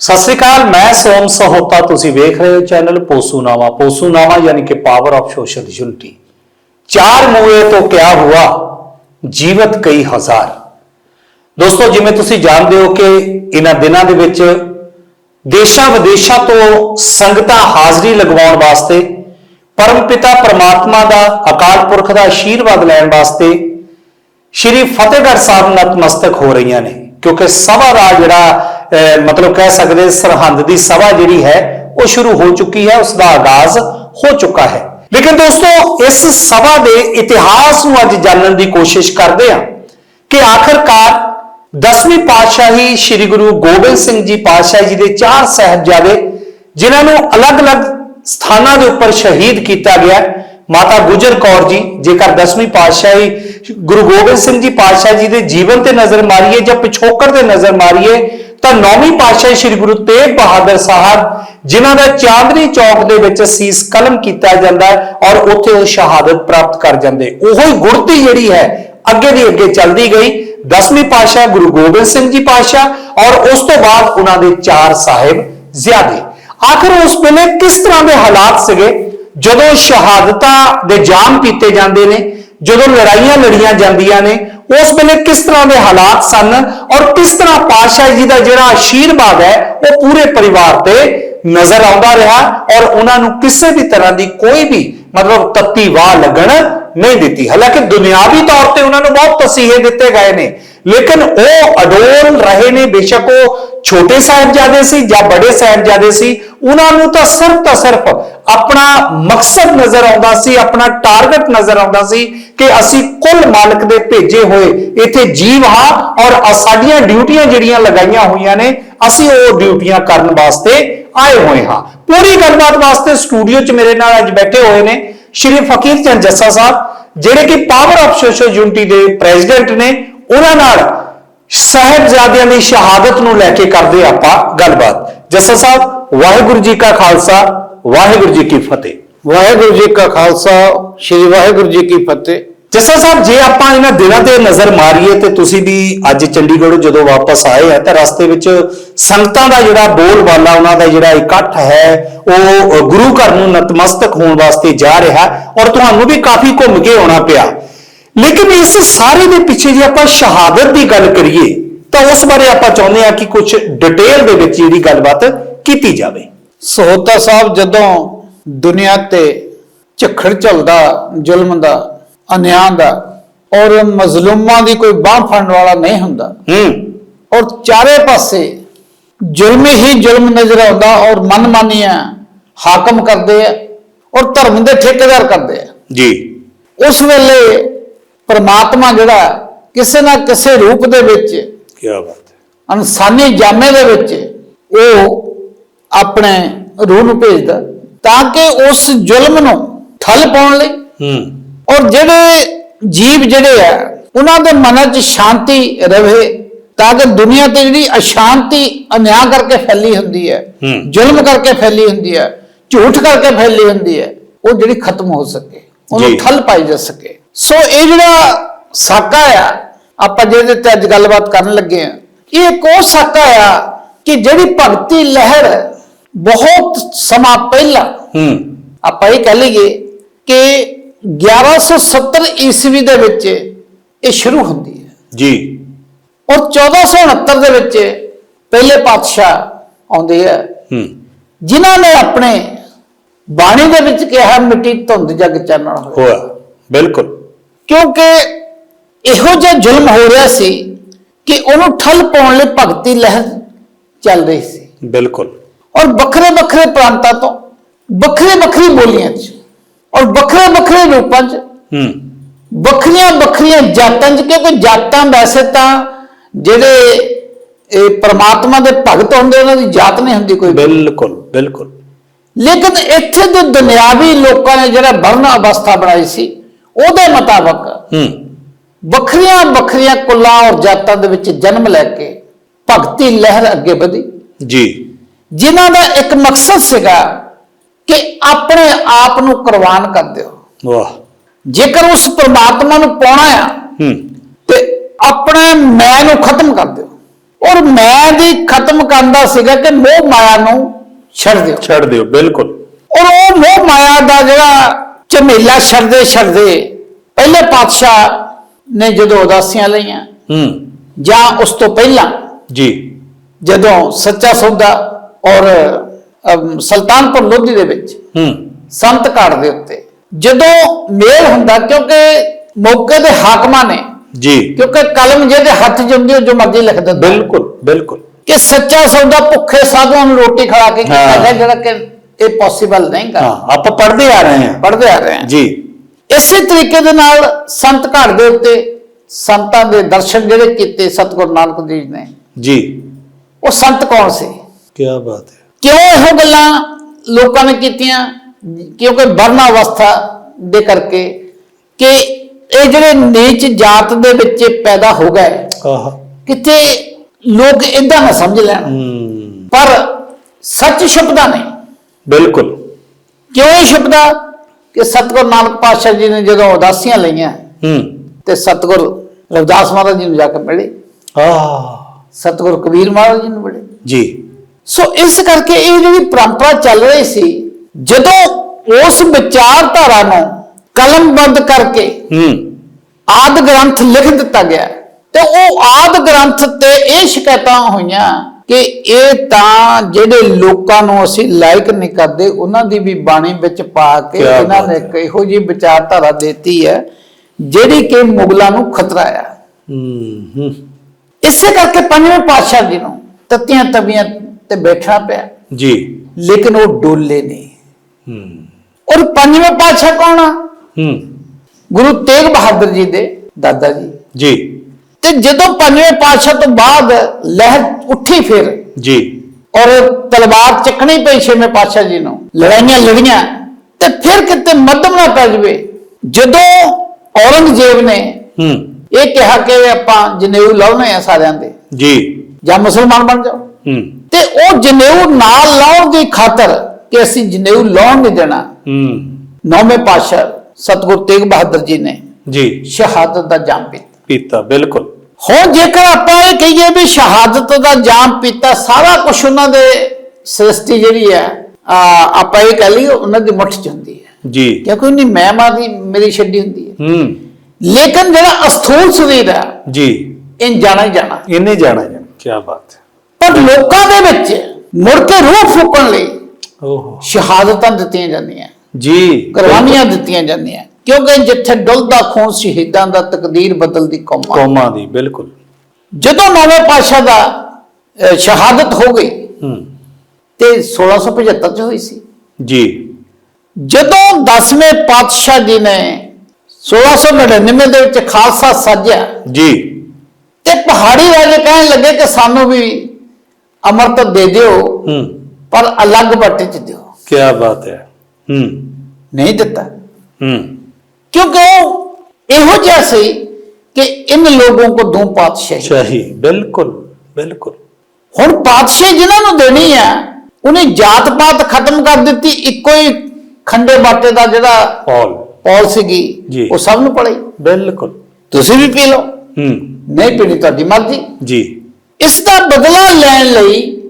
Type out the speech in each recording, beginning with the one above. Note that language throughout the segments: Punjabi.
ਸਤਿ ਸ੍ਰੀ ਅਕਾਲ, ਮੈਂ ਸੋਮ ਸਹੋਤਾ, ਤੁਸੀਂ ਵੇਖ ਰਹੇ ਹੋ ਚੈਨਲ ਪੋਸੂਨਾਵਾ। ਪੋਸੂਨਾਵਾ ਯਾਨੀ ਕਿ ਪਾਵਰ ਆਫ ਸੋਸ਼ਲ ਯੂਨਿਟੀ ਚਾਰ ਮੂਏ ਤੋਂ ਕਿਆ ਹੁਆ? ਜੀਵਤ ਕਈ ਹਜ਼ਾਰ। ਦੋਸਤੋ, ਜਿਵੇਂ ਤੁਸੀਂ ਜਾਣਦੇ ਹੋ ਕਿ ਇਹਨਾਂ ਦਿਨਾਂ ਦੇ ਵਿੱਚ ਦੇਸ਼ਾਂ ਵਿਦੇਸ਼ਾਂ ਤੋਂ ਸੰਗਤਾਂ ਹਾਜ਼ਰੀ ਲਗਵਾਉਣ ਵਾਸਤੇ, ਪਰਮ ਪਿਤਾ ਪਰਮਾਤਮਾ ਦਾ ਅਕਾਲ ਪੁਰਖ ਦਾ ਆਸ਼ੀਰਵਾਦ ਲੈਣ ਵਾਸਤੇ ਸ਼੍ਰੀ ਫਤਿਹਗੜ੍ਹ ਸਾਹਿਬ ਨਤਮਸਤਕ ਹੋ ਰਹੀਆਂ ਨੇ। ਕਿਉਂਕਿ ਸਭਾ ਦਾ ਜਿਹੜਾ ਮਤਲਬ ਕਹਿ ਸਕਦੇ ਸਰਹੰਦ ਦੀ ਸਭਾ ਜਿਹੜੀ ਹੈ, ਉਹ ਸ਼ੁਰੂ ਹੋ ਚੁੱਕੀ ਹੈ ਉਸ ਦਾ ਆਗਾਜ਼ ਹੋ ਚੁੱਕਾ ਹੈ। ਲੇਕਿਨ ਦੋਸਤੋ, ਇਸ ਸਭਾ ਦੇ ਇਤਿਹਾਸ ਨੂੰ ਅੱਜ ਜਾਣਨ ਦੀ ਕੋਸ਼ਿਸ਼ ਕਰਦੇ ਹਾਂ ਕਿ ਆਖਰਕਾਰ ਦਸਵੀਂ ਪਾਤਸ਼ਾਹੀ ਸ੍ਰੀ ਗੁਰੂ ਗੋਬਿੰਦ ਸਿੰਘ ਜੀ ਪਾਤਸ਼ਾਹ ਜੀ ਦੇ ਚਾਰ ਸਾਹਿਬਜ਼ਾਦੇ, ਜਿਨ੍ਹਾਂ ਨੂੰ ਅਲੱਗ-ਅਲੱਗ ਸਥਾਨਾਂ ਦੇ ਉੱਪਰ ਸ਼ਹੀਦ ਕੀਤਾ ਗਿਆ ਮਾਤਾ ਗੁਜਰ ਕੌਰ ਜੀ, ਜੇਕਰ ਦਸਵੀਂ ਪਾਤਸ਼ਾਹੀ ਗੁਰੂ ਗੋਬਿੰਦ ਸਿੰਘ ਜੀ ਪਾਤਸ਼ਾਹ ਜੀ ਦੇ ਜੀਵਨ ਤੇ ਨਜ਼ਰ ਮਾਰੀਏ ਜਾਂ ਪਿਛੋਕੜ ਤੇ ਨਜ਼ਰ ਮਾਰੀਏ ਤਾਂ ਨੌਵੀਂ ਪਾਤਸ਼ਾਹੀ ਸ੍ਰੀ ਗੁਰੂ ਤੇਗ ਬਹਾਦਰ ਸਾਹਿਬ, ਜਿਨ੍ਹਾਂ ਦਾ ਚਾਂਦਨੀ ਚੌਕ ਦੇ ਵਿੱਚ ਸੀਸ ਕਲਮ ਕੀਤਾ ਜਾਂਦਾ ਔਰ ਉੱਥੇ ਉਹ ਸ਼ਹਾਦਤ ਪ੍ਰਾਪਤ ਕਰ ਜਾਂਦੇ। ਉਹੀ ਹੀ ਗੁਰਤੀ ਜਿਹੜੀ ਹੈ, ਅੱਗੇ ਦੀ ਅੱਗੇ ਚੱਲਦੀ ਗਈ। ਦਸਵੀਂ ਪਾਤਸ਼ਾਹ ਗੁਰੂ ਗੋਬਿੰਦ ਸਿੰਘ ਜੀ ਪਾਤਸ਼ਾਹ ਔਰ ਉਸ ਤੋਂ ਬਾਅਦ ਉਹਨਾਂ ਦੇ ਚਾਰ ਸਾਹਿਬ ਜ਼ਿਆਦੇ। ਆਖਰ ਉਸ ਵੇਲੇ ਕਿਸ ਤਰ੍ਹਾਂ ਦੇ ਹਾਲਾਤ ਸੀਗੇ? ਜਦੋਂ ਸ਼ਹਾਦਤਾਂ ਦੇ ਜਾਮ ਪੀਤੇ ਜਾਂਦੇ ਨੇ, ਜਦੋਂ ਲੜਾਈਆਂ ਲੜੀਆਂ ਜਾਂਦੀਆਂ ਨੇ ਉਸ ਵੇਲੇ ਕਿਸ ਤਰ੍ਹਾਂ ਦੇ ਹਾਲਾਤ ਸਨ ਔਰ ਕਿਸ ਤਰ੍ਹਾਂ ਪਾਤਸ਼ਾਹ ਜੀ ਦਾ ਜਿਹੜਾ ਆਸ਼ੀਰਵਾਦ ਹੈ, ਉਹ ਪੂਰੇ ਪਰਿਵਾਰ ਤੇ ਨਜ਼ਰ ਆਉਂਦਾ ਰਿਹਾ ਔਰ ਉਹਨਾਂ ਨੂੰ ਕਿਸੇ ਵੀ ਤਰ੍ਹਾਂ ਦੀ ਕੋਈ ਵੀ ਮਤਲਬ ਤੱਤੀ ਵਾਹ ਲੱਗਣ ਨਹੀਂ ਦਿੱਤੀ। ਹਾਲਾਂਕਿ ਦੁਨਿਆਵੀ ਤੌਰ ਤੇ ਉਹਨਾਂ ਨੂੰ ਬਹੁਤ ਤਸੀਹੇ ਦਿੱਤੇ ਗਏ ਨੇ, ਲੇਕਿਨ ਉਹ ਅਡੋਲ ਰਹੇ ਨੇ। ਬੇਸ਼ੱਕ ਉਹ ਛੋਟੇ ਸਾਹਿਬਜ਼ਾਦੇ ਸੀ ਜਾਂ ਬੜੇ ਸਾਹਿਬਜ਼ਾਦੇ ਸੀ ਉਹਨਾਂ ਨੂੰ ਤਾਂ ਸਿਰਫ ਤਾਂ ਸਿਰਫ ਆਪਣਾ ਮਕਸਦ ਨਜ਼ਰ ਆਉਂਦਾ ਸੀ, ਆਪਣਾ ਟਾਰਗੇਟ ਨਜ਼ਰ ਆਉਂਦਾ ਸੀ ਕਿ ਅਸੀਂ ਕੁੱਲ ਮਾਲਕ ਦੇ ਭੇਜੇ ਹੋਏ ਇੱਥੇ ਜੀਵ ਹਾਂ ਔਰ ਸਾਡੀਆਂ ਡਿਊਟੀਆਂ ਜਿਹੜੀਆਂ ਲਗਾਈਆਂ ਹੋਈਆਂ ਨੇ, ਅਸੀਂ ਉਹ ਡਿਊਟੀਆਂ ਕਰਨ ਵਾਸਤੇ ਆਏ ਹੋਏ ਹਾਂ। ਪੂਰੀ ਗੱਲਬਾਤ ਵਾਸਤੇ ਸਟੂਡੀਓ 'ਚ ਮੇਰੇ ਨਾਲ ਅੱਜ ਬੈਠੇ ਹੋਏ ਨੇ ਸ਼੍ਰੀ ਫਕੀਰ ਚੰਦ ਜੱਸਾ ਸਾਹਿਬ, ਜਿਹੜੇ ਕਿ ਪਾਵਰ ਆਫ ਸੋਸ਼ਲ ਯੂਨਿਟੀ ਦੇ ਪ੍ਰੈਜ਼ੀਡੈਂਟ ਨੇ, ਉਹਨਾਂ ਨਾਲ ਸਾਹਿਬਜ਼ਾਦਿਆਂ ਦੀ ਸ਼ਹਾਦਤ ਨੂੰ ਲੈ ਕੇ ਕਰਦੇ ਆਪਾਂ ਗੱਲਬਾਤ। ਜੱਸਾ ਸਾਹਿਬ ਵਾਹਿਗੁਰੂ ਜੀ ਕਾ ਖਾਲਸਾ ਵਾਹਿਗੁਰੂ ਜੀ ਕੀ ਫਤਿਹ। ਵਾਹਿਗੁਰੂ ਜੀ ਕਾ ਖਾਲਸਾ ਸ੍ਰੀ ਵਾਹਿਗੁਰੂ ਜੀ ਕੀ ਫਤਿਹ। ਜੱਸਾ ਸਾਹਿਬ ਜੇ ਆਪਾਂ ਇਹਨਾਂ ਦਿਨਾਂ ਤੇ ਨਜ਼ਰ ਮਾਰੀਏ ਤੇ ਤੁਸੀਂ ਵੀ ਅੱਜ ਚੰਡੀਗੜ੍ਹ ਜਦੋਂ ਵਾਪਸ ਆਏ ਆ ਤਾਂ ਰਸਤੇ ਵਿੱਚ ਸੰਗਤਾਂ ਦਾ ਜਿਹੜਾ ਬੋਲਬਾਲਾ ਉਹਨਾਂ ਦਾ ਜਿਹੜਾ ਇਕੱਠ ਹੈ ਉਹ ਗੁਰੂ ਘਰ ਨੂੰ ਨਤਮਸਤਕ ਹੋਣ ਵਾਸਤੇ ਜਾ ਰਿਹਾ ਔਰ ਤੁਹਾਨੂੰ ਵੀ ਕਾਫੀ ਘੁੰਮ ਕੇ ਆਉਣਾ ਪਿਆ। ਲੇਕਿਨ ਇਸ ਸਾਰੇ ਦੇ ਪਿੱਛੇ ਜੇ ਆਪਾਂ ਸ਼ਹਾਦਤ ਦੀ ਗੱਲ ਕਰੀਏ ਤਾਂ ਉਸ ਬਾਰੇ ਆਪਾਂ ਚਾਹੁੰਦੇ ਆ ਕਿ ਕੁਝ ਡਿਟੇਲ ਦੇ ਵਿੱਚ ਜਿਹੜੀ ਗੱਲਬਾਤ ਕੀਤੀ ਜਾਵੇ। ਸਹੋਤਾ ਸਾਹਿਬ ਜਦੋਂ ਦੁਨੀਆ ਤੇ ਝੱਖੜ ਚੱਲਦਾ ਜ਼ੁਲਮ ਦਾ ਅਨਿਆਂ ਦਾ ਔਰ ਮਜ਼ਲੂਮਾਂ ਦੀ ਕੋਈ ਬਾਹ ਫੜਨ ਵਾਲਾ ਨਹੀਂ ਹੁੰਦਾ ਹੂੰ। ਔਰ ਚਾਰੇ ਪਾਸੇ ਜ਼ੁਲਮ ਹੀ ਜ਼ੁਲਮ ਨਜ਼ਰ ਆਉਂਦਾ ਔਰ ਮਨਮਾਨੀਆਂ ਹਾਕਮ ਕਰਦੇ ਆ ਔਰ ਧਰਮ ਦੇ ਠੇਕੇਦਾਰ ਕਰਦੇ ਆ। ਜੀ। ਉਸ ਵੇਲੇ ਪ੍ਰਮਾਤਮਾ ਜਿਹੜਾ ਕਿਸੇ ਨਾ ਕਿਸੇ ਰੂਪ ਦੇ ਵਿੱਚ ਕੀ ਬਾਤ ਹੈ। ਇਨਸਾਨੀ ਜਾਮੇ ਦੇ ਵਿੱਚ ਉਹ ਆਪਣੇ ਰੂਹ ਨੂੰ ਭੇਜਦਾ ਤਾਂ ਕਿ ਉਸ ਜ਼ੁਲਮ ਨੂੰ ਠੱਲ ਪਾਉਣ ਲਈ ਹੂੰ ਔਰ ਜਿਹੜੇ ਜੀਵ ਜਿਹੜੇ ਆ ਉਹਨਾਂ ਦੇ ਮਨਾਂ 'ਚ ਸ਼ਾਂਤੀ ਰਵੇ ਤਾਂ ਕਿ ਦੁਨੀਆ ਤੇ ਜਿਹੜੀ ਅਸ਼ਾਂਤੀ ਅਨਿਆਂ ਕਰਕੇ ਫੈਲੀ ਹੁੰਦੀ ਹੈ। ਜ਼ੁਲਮ ਕਰਕੇ ਫੈਲੀ ਹੁੰਦੀ ਹੈ ਝੂਠ ਕਰਕੇ ਫੈਲੀ ਹੁੰਦੀ ਹੈ ਉਹ ਜਿਹੜੀ ਖਤਮ ਹੋ ਸਕੇ ਉਹਨੂੰ। ਠੱਲ ਪਾਈ ਜਾ ਸਕੇ ਸੋ ਇਹ ਜਿਹੜਾ ਸਾਕਾ ਆ ਆਪਾਂ ਜਿਹਦੇ ਤੇ ਅੱਜ ਗੱਲਬਾਤ ਕਰਨ ਲੱਗੇ ਆ ਇਹ ਇੱਕ ਉਹ ਸਾਕਾ ਆ ਕਿ ਜਿਹੜੀ ਭਗਤੀ ਲਹਿਰ ਬਹੁਤ ਸਮਾਂ ਪਹਿਲਾਂ ਹੂੰ। ਆਪਾਂ ਇਹ ਕਹਿ ਲਈਏ ਕਿ 1170 ਈਸਵੀ ਦੇ ਵਿੱਚ ਇਹ ਸ਼ੁਰੂ ਹੁੰਦੀ ਹੈ। ਜੀ। ਔਰ 1469 ਦੇ ਵਿੱਚ ਪਹਿਲੇ ਪਾਤਸ਼ਾਹ ਆਉਂਦੇ ਆ। ਹੂੰ। ਜਿਨ੍ਹਾਂ ਨੇ ਆਪਣੇ ਬਾਣੀ ਦੇ ਵਿੱਚ ਕਿਹਾ ਮਿੱਟੀ ਧੁੰਦ ਜਗ ਚਾਨਣ ਹੋਇਆ। ਬਿਲਕੁਲ। ਕਿਉਂਕਿ ਇਹੋ ਜਿਹਾ ਜ਼ੁਲਮ ਹੋ ਰਿਹਾ ਸੀ ਕਿ ਉਹਨੂੰ ਠੱਲ ਪਾਉਣ ਲਈ ਭਗਤੀ ਲਹਿਰ ਚੱਲ ਰਹੀ ਸੀ। ਬਿਲਕੁਲ। ਔਰ ਵੱਖਰੇ ਵੱਖਰੇ ਪ੍ਰਾਂਤਾਂ ਤੋਂ ਵੱਖਰੇ ਵੱਖਰੀ ਬੋਲੀਆਂ 'ਚ ਔਰ ਵੱਖਰੇ ਵੱਖਰੇ ਰੂਪਾਂ 'ਚ। ਹੂੰ। ਵੱਖਰੀਆਂ ਵੱਖਰੀਆਂ ਜਾਤਾਂ 'ਚ ਕਿਉਂਕਿ ਜਾਤਾਂ ਵੈਸੇ ਤਾਂ ਜਿਹੜੇ ਇਹ ਪ੍ਰਮਾਤਮਾ ਦੇ ਭਗਤ ਹੁੰਦੇ ਉਹਨਾਂ ਦੀ ਜਾਤ ਨਹੀਂ ਹੁੰਦੀ ਕੋਈ ਬਿਲਕੁਲ ਬਿਲਕੁਲ। ਲੇਕਿਨ ਇੱਥੇ ਦੇ ਦੁਨਿਆਵੀ ਲੋਕਾਂ ਨੇ ਜਿਹੜਾ ਵਰਨ ਅਵਸਥਾ ਬਣਾਈ ਸੀ ਉਹਦੇ ਮੁਤਾਬਕ ਹੂੰ। ਵੱਖਰੀਆਂ ਵੱਖਰੀਆਂ ਕੁੱਲਾਂ ਔਰ ਜਾਤਾਂ ਦੇ ਵਿੱਚ ਜਨਮ ਲੈ ਕੇ ਭਗਤੀ ਲਹਿਰ ਅੱਗੇ ਵਧੀ। ਜੀ। ਜਿਨ੍ਹਾਂ ਦਾ ਇੱਕ ਮਕਸਦ ਸੀਗਾ ਕਿ ਆਪਣੇ ਆਪ ਨੂੰ ਕੁਰਬਾਨ ਕਰ ਦਿਓ। ਵਾਹ। ਜੇਕਰ ਉਸ ਪ੍ਰਮਾਤਮਾ ਨੂੰ ਪਾਉਣਾ ਆ ਹੂੰ। ਤੇ ਆਪਣੇ ਮੈਂ ਨੂੰ ਖਤਮ ਕਰ ਦਿਓ। ਔਰ ਮੈਂ ਦੀ ਖਤਮ ਕਰਨ ਦਾ ਸੀਗਾ ਕਿ ਮੋਹ ਮਾਇਆ ਨੂੰ ਛੱਡ ਦਿਓ। ਛੱਡ ਦਿਓ ਬਿਲਕੁਲ। ਔਰ ਉਹ ਮੋਹ ਮਾਇਆ ਦਾ ਜਿਹੜਾ ਝਮੇਲਾ ਛੱਡਦੇ ਛੱਡਦੇ ਪਹਿਲੇ ਪਾਤਸ਼ਾਹ ਨੇ ਜਦੋਂ ਉਦਾਸੀਆਂ ਲਈਆਂ ਹੂੰ। ਜਾਂ ਉਸ ਤੋਂ ਪਹਿਲਾਂ ਜੀ। ਜਦੋਂ ਸੱਚਾ ਸੌਦਾ ਔਰ ਸੁਲਤਾਨਪੁਰ ਲੋਧੀ ਦੇ ਵਿੱਚ ਹੂੰ। ਸੰਤ ਘਾਟ ਦੇ ਉੱਤੇ। ਜਦੋਂ ਮੇਲ ਹੁੰਦਾ ਕਿਉਂਕਿ ਮੌਕੇ ਦੇ ਹਾਕਮਾਂ ਨੇ ਜੀ। ਕਿਉਂਕਿ ਕਲਮ ਜਿਹਦੇ ਹੱਥ ਹੁੰਦੀ ਉਹ ਜੋ ਮਰਜ਼ੀ ਲਿਖ ਦਿੰਦਾ। ਬਿਲਕੁਲ ਬਿਲਕੁਲ। ਕਿ ਸੱਚਾ ਸੌਦਾ ਭੁੱਖੇ ਸਾਧੂਆਂ ਨੂੰ ਰੋਟੀ ਖਿਲਾ ਕੇ ਕੀਤਾ ਹਾਂ। ਜਿਹੜਾ ਕਿ ਇਹ ਪੋਸੀਬਲ ਨਹੀਂ ਹਾਂ ਕਰ ਆਪਾਂ ਪੜ੍ਹਦੇ ਆ ਰਹੇ ਹਾਂ। ਪੜਦੇ ਆ ਰਹੇ ਹਾਂ। ਜੀ। ਇਸੇ ਤਰੀਕੇ ਦੇ ਨਾਲ ਸੰਤ ਘਾਟ ਦੇ ਉੱਤੇ ਸੰਤਾਂ ਦੇ ਦਰਸ਼ਨ ਜਿਹੜੇ ਕੀਤੇ ਸਤਿਗੁਰੂ ਨਾਨਕ ਦੇਵ ਜੀ ਨੇ ਜੀ। ਉਹ ਸੰਤ ਕੌਣ ਸੀ? ਕੀ ਬਾਤ ਹੈ। ਕਿਉਂ ਇਹੋ ਗੱਲਾਂ ਲੋਕਾਂ ਨੇ ਕੀਤੀਆਂ? ਕਿਉਂਕਿ ਵਰਨਾ ਅਵਸਥਾ ਦੇ ਕਰਕੇ ਕਿ ਇਹ ਜਿਹੜੇ ਨੀਚ ਜਾਤ ਦੇ ਵਿੱਚ ਪੈਦਾ ਹੋ ਗਏ ਆਹ। ਕਿਤੇ ਲੋਕ ਇਦਾਂ ਨਾ ਸਮਝ ਲੈਣ। ਹੂੰ। ਪਰ ਸੱਚ ਛੁਪਦਾ ਨਹੀਂ। ਬਿਲਕੁਲ। ਕਿਉਂ ਇਹ ਛੁਪਦਾ? ਕਿ ਸਤਿਗੁਰੂ ਨਾਨਕ ਪਾਤਸ਼ਾਹ ਜੀ ਨੇ ਜਦੋਂ ਉਦਾਸੀਆਂ ਲਈਆਂ ਹੂੰ। ਤੇ ਸਤਿਗੁਰ ਰਵਿਦਾਸ ਮਹਾਰਾਜ ਜੀ ਨੂੰ ਜਾ ਕੇ ਮਿਲੇ। ਆਹ। ਸਤਿਗੁਰ ਕਬੀਰ ਮਹਾਰਾਜ ਜੀ ਨੂੰ ਮਿਲੇ। ਜੀ। ਸੋ ਇਸ ਕਰਕੇ ਇਹ ਜਿਹੜੀ ਪਰੰਪਰਾ ਚੱਲ ਰਹੀ ਸੀ ਜਦੋਂ ਉਸ ਵਿਚਾਰਧਾਰਾ ਨੂੰ ਕਲਮਬੰਦ ਕਰਕੇ ਹੂੰ। ਆਦ ਗ੍ਰੰਥ ਲਿਖ ਦਿੱਤਾ ਗਿਆ ਤੇ ਉਹ ਆਦ ਗ੍ਰੰਥ ਤੇ ਇਹ ਸ਼ਿਕਾਇਤਾਂ ਹੋਈਆਂ ਕਿ ਇਹ ਤਾਂ ਜਿਹੜੇ ਲੋਕਾਂ ਨੂੰ ਅਸੀਂ ਲਾਇਕ ਨਹੀਂ ਕਰਦੇ ਉਹਨਾਂ ਦੀ ਵੀ ਬਾਣੀ ਵਿੱਚ ਪਾ ਕੇ ਇਹਨਾਂ ਨੇ। ਇੱਕ ਇਹੋ ਜਿਹੀ ਵਿਚਾਰਧਾਰਾ ਦਿੱਤੀ ਹੈ ਜਿਹੜੀ ਕਿ ਮੁਗਲਾਂ ਨੂੰ ਖਤਰਾ ਆ ਹੂੰ ਹੂੰ। ਇਸੇ ਕਰਕੇ ਪੰਜਵੇਂ ਪਾਤਸ਼ਾਹ ਜੀ ਨੂੰ ਤਤੀਆਂ ਤਬੀਆਂ ਤੇ ਬੈਠਣਾ ਪਿਆ। ਜੀ। ਲੇਕਿਨ ਉਹ ਡੋਲੇ ਨਹੀਂ। ਹੂੰ। ਔਰ ਪੰਜਵੇਂ ਪਾਤਸ਼ਾਹ ਕੌਣ ਆ? ਹੂੰ। ਗੁਰੂ ਤੇਗ ਬਹਾਦਰ ਜੀ ਦੇ ਦਾਦਾ ਜੀ। ਜੀ। ਤੇ ਜਦੋਂ ਪੰਜਵੇਂ ਪਾਤਸ਼ਾਹ ਤੋਂ ਬਾਅਦ ਲਹਿਰ ਉੱਠੀ ਫਿਰ ਜੀ। ਔਰ ਤਲਵਾਰ ਚੱਕਣੀ ਪਈ ਛੇਵੇਂ ਪਾਤਸ਼ਾਹ ਜੀ ਨੂੰ ਲੜਾਈਆਂ ਲੜੀਆਂ ਤੇ ਫਿਰ ਕਿਤੇ ਮੱਧਮ ਨਾ ਪੈ ਜਵੇ। ਜਦੋਂ ਔਰੰਗਜ਼ੇਬ ਨੇ ਹੂੰ। ਇਹ ਕਿਹਾ ਕਿ ਆਪਾਂ ਜਨੇਊ ਲਾਉਣੇ ਆ ਸਾਰਿਆਂ ਦੇ। ਜੀ। ਜਾਂ ਮੁਸਲਮਾਨ ਬਣ ਜਾਓ। ਹੂੰ। ਤੇ ਉਹ ਜਨੇਊ ਨਾਲ ਲਾਉਣ ਦੀ ਖਾਤਰ ਕਿ ਅਸੀਂ ਜਨੇਊ ਲਾਉਣ ਨਹੀਂ ਦੇਣਾ। ਹੂੰ। ਨੌਵੇਂ ਪਾਤਸ਼ਾਹ ਸਤਿਗੁਰੂ ਤੇਗ ਬਹਾਦਰ ਜੀ ਨੇ ਜੀ। ਸ਼ਹਾਦਤ ਦਾ ਜਾਮ ਪੀਤਾ। ਪੀਤਾ ਬਿਲਕੁਲ। ਹੁਣ ਜੇਕਰ ਆਪਾਂ ਇਹ ਕਹੀਏ ਵੀ ਸ਼ਹਾਦਤ ਦਾ ਜਾਮ ਪੀਤਾ ਸਾਰਾ ਕੁਝ ਉਹਨਾਂ ਦੇ ਸ੍ਰਿਸ਼ਟੀ ਜਿਹੜੀ ਹੈ ਆ, ਆਪਾਂ ਇਹ ਕਹ ਲਈਏ ਉਹਨਾਂ ਦੀ ਮੁੱਠ ਚ ਹੁੰਦੀ ਹੈ। ਜੀ। ਕਿਉਂਕਿ ਉਹਨੀ ਮੈਂ ਮਾਰੀ ਮੇਰੀ ਛੱਡੀ ਹੁੰਦੀ ਹੈ। ਹੂੰ। ਲੇਕਿਨ ਜਿਹੜਾ ਅਸਥੂਲ ਸਰੀਰ ਹੈ ਜੀ। ਇਹ ਜਾਣਾ ਹੀ ਜਾਣਾ। ਇਹਨੇ ਜਾਣਾ ਜਾਣਾ। ਕੀ ਬਾਤ ਹੈ। ਲੋਕਾਂ ਦੇ ਵਿੱਚ ਮੁੜ ਕੇ ਰੂਹ ਫੂਕਣ ਲਈ ਓਹੋ। ਸ਼ਹਾਦਤਾਂ ਦਿੱਤੀਆਂ ਜਾਂਦੀਆਂ। ਜੀ। ਕੁਰਬਾਨੀਆਂ ਦਿੱਤੀਆਂ ਜਾਂਦੀਆਂ। ਕਿਉਂਕਿ ਜਿੱਥੇ ਡੁੱਲਦਾ ਖੂਨ ਸ਼ਹੀਦਾਂ ਦਾ ਤਕਦੀਰ ਬਦਲਦੀ ਕੌਮਾਂ ਕੌਮਾਂ ਦੀ ਬਿਲਕੁਲ। ਜਦੋਂ ਨਵੇਂ ਪਾਤਸ਼ਾਹ ਦਾ ਸ਼ਹਾਦਤ ਹੋ ਗਈ ਹੂੰ। ਤੇ 1675 ਚ ਹੋਈ ਸੀ। ਜੀ। ਜਦੋਂ 10ਵੇਂ ਪਾਤਸ਼ਾਹ ਜੀ ਨੇ 1699 ਦੇ ਵਿੱਚ ਖਾਲਸਾ ਸਾਜਿਆ ਜੀ। ਤੇ ਪਹਾੜੀ ਰਾਜੇ ਕਹਿਣ ਲੱਗੇ ਕਿ ਸਾਨੂੰ ਵੀ ਅਮਰਤ ਦੇ ਦਿਓ ਹੂੰ। ਪਰ ਅਲੱਗ ਬਾਟੇ ਚ ਦਿਓ। ਕੀ ਬਾਤ ਹੈ। ਹੂੰ। ਨਹੀਂ ਦਿੱਤਾ। ਹੂੰ। ਕਿਉਂਕਿ ਉਹ ਇਹੋ ਜਿਹਾ ਸੀ ਕਿ ਇਨ ਲੋਗੋਂ ਕੋ ਦੋ ਪਾਤਸ਼ਾਹੀ। ਸ਼ਾਹੀ। ਬਿਲਕੁਲ ਬਿਲਕੁਲ। ਹੁਣ ਪਾਤਸ਼ਾਹੀ ਜਿਨ੍ਹਾਂ ਨੂੰ ਦੇਣੀ ਆ ਉਹਨੇ ਜਾਤ ਪਾਤ ਖਤਮ ਕਰ ਦਿੱਤੀ ਇੱਕੋ ਹੀ ਖੰਡੇ ਬਾਟੇ ਦਾ ਜਿਹੜਾ ਪੌਲ। ਪੌਲ ਸੀਗੀ। ਉਹ ਸਭ ਨੂੰ ਪੜਾਈ ਬਿਲਕੁਲ। ਤੁਸੀਂ ਵੀ ਪੀ ਲਓ। ਹੂੰ। ਨਹੀਂ ਪੀਣੀ ਤੁਹਾਡੀ ਮਰਜ਼ੀ। ਜੀ। ਇਸ ਦਾ ਬਦਲਾ ਲੈਣ ਲਈ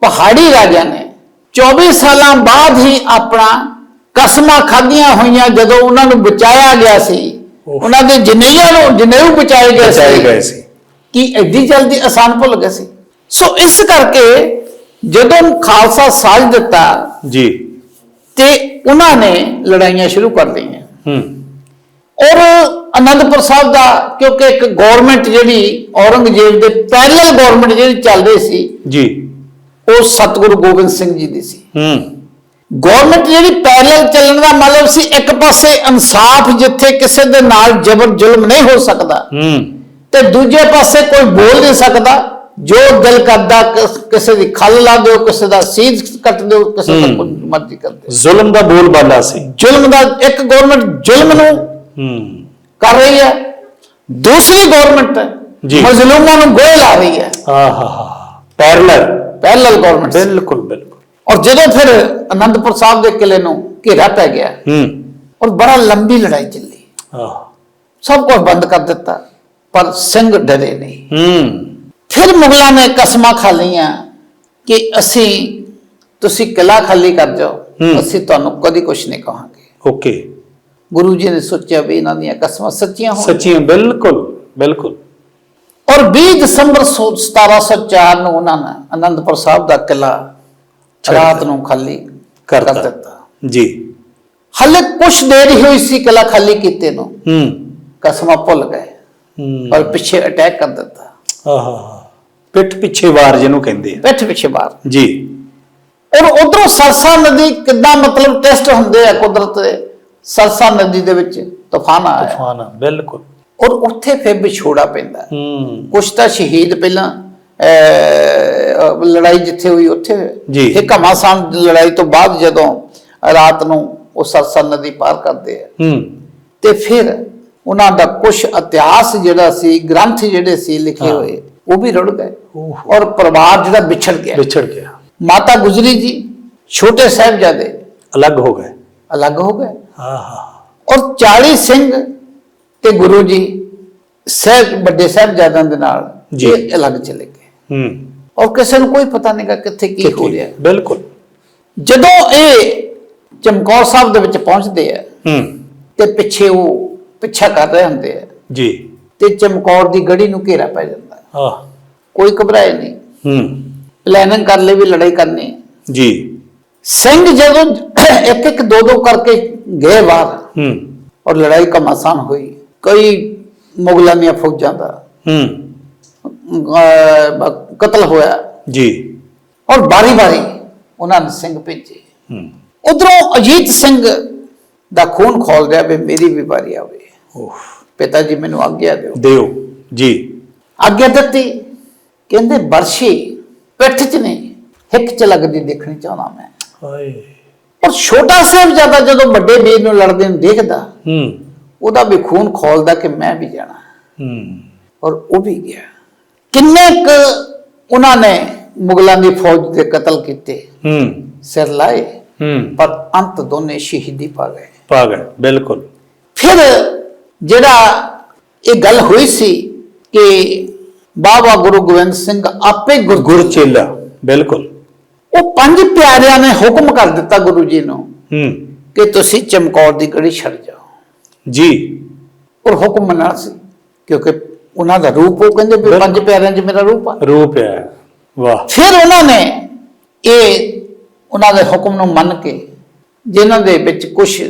ਪਹਾੜੀ ਰਾਜਾ ਨੇ 24 ਸਾਲਾਂ ਬਾਅਦ ਹੀ ਆਪਣਾ ਕਸਮਾਂ ਖਾਧੀਆਂ ਹੋਈਆਂ ਜਦੋਂ ਉਹਨਾਂ ਨੂੰ ਬਚਾਇਆ ਗਿਆ ਸੀ। ਉਹਨਾਂ ਦੇ ਜਨੇਈਆਂ ਨੂੰ ਜਨੇਊ ਬਚਾਏ ਗਏ ਬਚਾਏ ਗਏ ਸੀ। ਕਿ ਐਡੀ ਜਲਦੀ ਆਸਾਨ ਭੁੱਲ ਗਏ ਸੀ। ਸੋ ਇਸ ਕਰਕੇ ਜਦੋਂ ਖਾਲਸਾ ਸਾਜ ਦਿੱਤਾ ਜੀ। ਤੇ ਉਹਨਾਂ ਨੇ ਲੜਾਈਆਂ ਸ਼ੁਰੂ ਕਰ ਦਿੱਤੀਆਂ ਹੂੰ। ਔਰ ਅਨੰਦਪੁਰ ਸਾਹਿਬ ਦਾ ਕਿਉਂਕਿ ਇੱਕ ਗਵਰਨਮੈਂਟ ਜਿਹੜੀ ਔਰੰਗਜ਼ੇਬ ਦੇ ਪੈਰਲਲ ਗਵਰਨਮੈਂਟ ਜਿਹੜੀ ਚੱਲ ਰਹੀ ਸੀ ਜੀ। ਉਹ ਸਤਿਗੁਰੂ ਗੋਬਿੰਦ ਸਿੰਘ ਜੀ ਦੀ ਸੀ। ਹੂੰ। ਗਵਰਨਮੈਂਟ ਜਿਹੜੀ ਪੈਰਲਲ ਚੱਲਣ ਦਾ ਮਤਲਬ ਸੀ ਇੱਕ ਪਾਸੇ ਇਨਸਾਫ ਜਿੱਥੇ ਕਿਸੇ ਦੇ ਨਾਲ ਜ਼ਬਰ ਜ਼ੁਲਮ ਨਹੀਂ ਹੋ ਸਕਦਾ ਹੂੰ। ਤੇ ਦੂਜੇ ਪਾਸੇ ਕੋਈ ਬੋਲ ਨਹੀਂ ਸਕਦਾ ਜੋ ਦਿਲ ਕਰਦਾ ਕਿਸ- ਦੀ ਖੱਲ ਲਾ ਦਿਓ ਕਿਸੇ ਦਾ ਸੀਧ ਕੱਟ ਦਿਓ ਕਿਸੇ ਦਾ। ਕੁਝ ਮਰਜ਼ੀ ਕਰ ਦਿਓ। ਜ਼ੁਲਮ ਦਾ ਬੋਲ ਬਾਲਾ ਸੀ। ਜ਼ੁਲਮ ਦਾ ਇੱਕ ਗਵਰਨਮੈਂਟ ਜ਼ੁਲਮ ਨੂੰ ਹੂੰ। ਕਰ ਰਹੀ ਹੈ। ਦੂਸਰੀ ਗਵਰਨਮੈਂਟ ਜੀ। ਮਜ਼ਲੂਮਾਂ ਨੂੰ ਗੋਲ ਲਾ ਰਹੀ ਹੈ। ਆਹਾ। ਪੈਰਲਲ ਪੈਰਲਲ ਗਵਰਨਮੈਂਟ ਬਿਲਕੁਲ ਬਿਲਕੁਲ। ਔਰ ਜਦੋਂ ਫਿਰ ਅਨੰਦਪੁਰ ਸਾਹਿਬ ਦੇ ਕਿਲੇ ਨੂੰ ਘੇਰਾ ਪੈ ਗਿਆ ਹੂੰ। ਔਰ ਬੜਾ ਲੰਬੀ ਲੜਾਈ ਚੱਲੀ। ਆਹ। ਸਭ ਕੁਝ ਬੰਦ ਕਰ ਦਿੱਤਾ ਪਰ ਸਿੰਘ ਡਰੇ ਨਹੀਂ। ਹੂੰ। ਫਿਰ ਮੁਗਲਾਂ ਨੇ ਕਸਮਾਂ ਖਾ ਲਈਆਂ ਕਿ ਅਸੀਂ ਤੁਸੀਂ ਕਿਲਾ ਖਾਲੀ ਕਰ ਜਾਓ ਹੂੰ। ਅਸੀਂ ਤੁਹਾਨੂੰ ਕਦੀ ਕੁਝ ਨਹੀਂ ਕਹਾਂਗੇ। ਓਕੇ। ਗੁਰੂ ਜੀ ਨੇ ਸੋਚਿਆ ਵੀ ਇਹਨਾਂ ਦੀਆਂ ਕਸਮਾਂ ਸੱਚੀਆਂ ਹੋਣ ਸੱਚੀਆਂ ਬਿਲਕੁਲ ਬਿਲਕੁਲ। ਔਰ 20 ਦਸੰਬਰ ਸੌ- 1704 ਨੂੰ ਉਹਨਾਂ ਨੇ ਅਨੰਦਪੁਰ ਸਾਹਿਬ ਦਾ ਕਿਲਾ ਰਾਤ। ਨੂੰ ਖਾਲੀ ਕਰ ਦਿੱਤਾ। ਜੀ। ਹਲੇ ਕੁਛ ਦੇਰ ਹੀ ਹੋਈ ਸੀ ਕਿਲਾ ਖਾਲੀ ਕੀਤੇ ਨੂੰ। ਹੂੰ। ਕਸਮਾਂ ਭੁੱਲ ਗਏ। ਹੂੰ। ਔਰ ਪਿੱਛੇ ਅਟੈਕ ਕਰ ਦਿੱਤਾ। ਆਹਾ। ਪਿੱਠ ਪਿੱਛੇ ਵਾਰ ਜਿਹਨੂੰ ਕਹਿੰਦੇ ਆ। ਪਿੱਠ ਪਿੱਛੇ ਮਾਰ ਜੀ। ਔਰ ਉਧਰੋਂ ਸਰਸਾ ਨਦੀ ਕਿੱਦਾਂ ਮਤਲਬ ਟੈਸਟ ਹੁੰਦੇ ਆ ਕੁਦਰਤ ਦੇ? ਸਰਸਾ ਨਦੀ ਦੇ ਵਿੱਚ ਤੂਫਾਨ ਆਇਆ ਤੂਫਾਨ ਆ, ਬਿਲਕੁਲ। ਔਰ ਉੱਥੇ ਫਿਰ ਵਿਛੋੜਾ ਪੈਂਦਾ ਹੂੰ। ਕੁਛ ਤਾਂ ਸ਼ਹੀਦ ਪਹਿਲਾਂ ਅਹ, ਲੜਾਈ ਜਿੱਥੇ ਹੋਈ ਉੱਥੇ ਜੀ। ਘਮਾਸਾਨ ਦੀ ਲੜਾਈ ਤੋਂ ਬਾਅਦ ਜਦੋਂ ਰਾਤ ਨੂੰ ਉਹ ਸਰਸਾ ਨਦੀ ਪਾਰ ਕਰਦੇ ਆ। ਹੂੰ। ਤੇ ਫਿਰ ਉਹਨਾਂ ਦਾ ਕੁਝ ਇਤਿਹਾਸ ਜਿਹੜਾ ਸੀ ਗ੍ਰੰਥ ਜਿਹੜੇ ਸੀ ਲਿਖੇ। ਹੋਏ ਉਹ ਵੀ ਰੁੜ ਗਏ। ਓਹ। ਔਰ ਪਰਿਵਾਰ ਜਿਹੜਾ ਵਿਛੜ ਗਿਆ। ਵਿਛੜ ਗਿਆ। ਮਾਤਾ ਗੁਜਰੀ ਜੀ ਛੋਟੇ ਸਾਹਿਬਜ਼ਾਦੇ ਅਲੱਗ ਹੋ ਗਏ। ਅਲੱਗ ਹੋ ਗਏ। ਔਰ 40 ਸਿੰਘ ਤੇ ਗੁਰੂ ਜੀ ਸਹਿਬ ਵੱਡੇ ਸਾਹਿਬਜ਼ਾਦਿਆਂ ਦੇ ਨਾਲ ਜੀ। ਅਲੱਗ ਚਲੇ ਗਏ। ਹੂੰ। ਔਰ ਕਿਸੇ ਨੂੰ ਕੋਈ ਪਤਾ ਨਹੀਂਗਾ ਕਿੱਥੇ ਕੀ ਹੋ ਰਿਹਾ। ਬਿਲਕੁਲ। ਜਦੋਂ ਇਹ ਚਮਕੌਰ ਸਾਹਿਬ ਦੇ ਵਿੱਚ ਪਹੁੰਚਦੇ ਆ ਹੂੰ। ਤੇ ਪਿੱਛੇ ਉਹ ਪਿੱਛਾ ਕਰ ਰਹੇ ਹੁੰਦੇ ਆ। ਜੀ। ਤੇ ਚਮਕੌਰ ਦੀ ਗੜੀ ਨੂੰ ਘੇਰਾ ਪੈ ਜਾਂਦਾ। ਆਹ। ਕੋਈ ਘਬਰਾਏ ਨਹੀਂ ਹੂੰ। ਪਲੈਨਿੰਗ ਕਰ ਲਈ ਵੀ ਲੜਾਈ ਕਰਨੀ। ਹੈ ਜੀ। ਸਿੰਘ ਜਦੋਂ ਇੱਕ ਇੱਕ ਦੋ ਦੋ ਕਰਕੇ ਗਏ ਬਾਹਰ। ਹੂੰ। ਔਰ ਲੜਾਈ ਕਮਾਸਾਨ ਹੋਈ। ਕਈ ਮੁਗਲਾਂ ਦੀਆਂ ਫੌਜਾਂ ਦਾ ਹੂੰ। ਅਹ, ਕਤਲ ਹੋਇਆ। ਜੀ। ਔਰ ਬਾਰੀ ਬਾਰੀ ਉਹਨਾਂ ਨੇ ਸਿੰਘ ਭੇਜੇ। ਹੂੰ। ਉਧਰੋਂ ਅਜੀਤ ਸਿੰਘ ਦਾ ਖੂਨ ਖੋਲ ਰਿਹਾ ਵੀ ਮੇਰੀ ਵੀ ਵਾਰੀ ਆਵੇ। ਓਹ। ਪਿਤਾ ਜੀ ਮੈਨੂੰ ਆਗਿਆ ਦਿਓ। ਦਿਓ। ਜੀ। ਆਗਿਆ ਦਿੱਤੀ। ਕਹਿੰਦੇ ਬਰਸ਼ੀ ਪਿੱਠ 'ਚ ਨਹੀਂ ਹਿੱਕ 'ਚ ਲੱਗਦੀ ਦੇਖਣੀ ਚਾਹੁੰਦਾ ਮੈਂ। ਹਾਏ। ਔਰ ਛੋਟਾ ਸਾਹਿਬਜ਼ਾਦਾ ਜਦੋਂ ਵੱਡੇ ਵੀਰ ਨੂੰ ਲੜਦੇ ਨੂੰ ਦੇਖਦਾ ਹੂੰ। ਉਹਦਾ ਵੀ ਖੂਨ ਖੋਲਦਾ ਕਿ ਮੈਂ ਵੀ ਜਾਣਾ। ਹੂੰ। ਔਰ ਉਹ ਵੀ ਗਿਆ। ਕਿੰਨੇ ਕੁ ਉਹਨਾਂ ਨੇ ਮੁਗਲਾਂ ਦੀ ਫੌਜ ਦੇ ਕਤਲ ਕੀਤੇ? ਹੂੰ। ਸਿਰ ਲਾਏ ਹੂੰ। ਪਰ ਅੰਤ ਦੋਨੇ ਸ਼ਹੀਦੀ ਪਾ ਗਏ। ਪਾਗਲ ਬਿਲਕੁਲ। ਫਿਰ ਜਿਹੜਾ ਇਹ ਗੱਲ ਹੋਈ ਸੀ ਕਿ ਬਾਬਾ ਗੁਰੂ ਗੋਬਿੰਦ ਸਿੰਘ ਆਪੇ ਗੁਰ ਗੁਰ ਚੇਲਾ ਬਿਲਕੁਲ। ਉਹ ਪੰਜ ਪਿਆਰਿਆਂ ਨੇ ਹੁਕਮ ਕਰ ਦਿੱਤਾ ਗੁਰੂ ਜੀ ਨੂੰ ਹੂੰ। ਕਿ ਤੁਸੀਂ ਚਮਕੌਰ ਦੀ ਗੜੀ ਛੱਡ ਜਾਓ। ਜੀ। ਔਰ ਹੁਕਮ ਮੰਨਣਾ ਸੀ ਕਿਉਂਕਿ ਉਹਨਾਂ ਦਾ ਰੂਪ ਉਹ ਕਹਿੰਦੇ ਵੀ ਪੰਜ ਪਿਆਰਿਆਂ 'ਚ ਮੇਰਾ ਰੂਪ ਆ। ਰੂਪ ਹੈ। ਵਾਹ। ਫਿਰ ਉਹਨਾਂ ਨੇ ਇਹ ਉਹਨਾਂ ਦੇ ਹੁਕਮ ਨੂੰ ਮੰਨ ਕੇ ਜਿਨ੍ਹਾਂ ਦੇ ਵਿੱਚ ਕੁਝ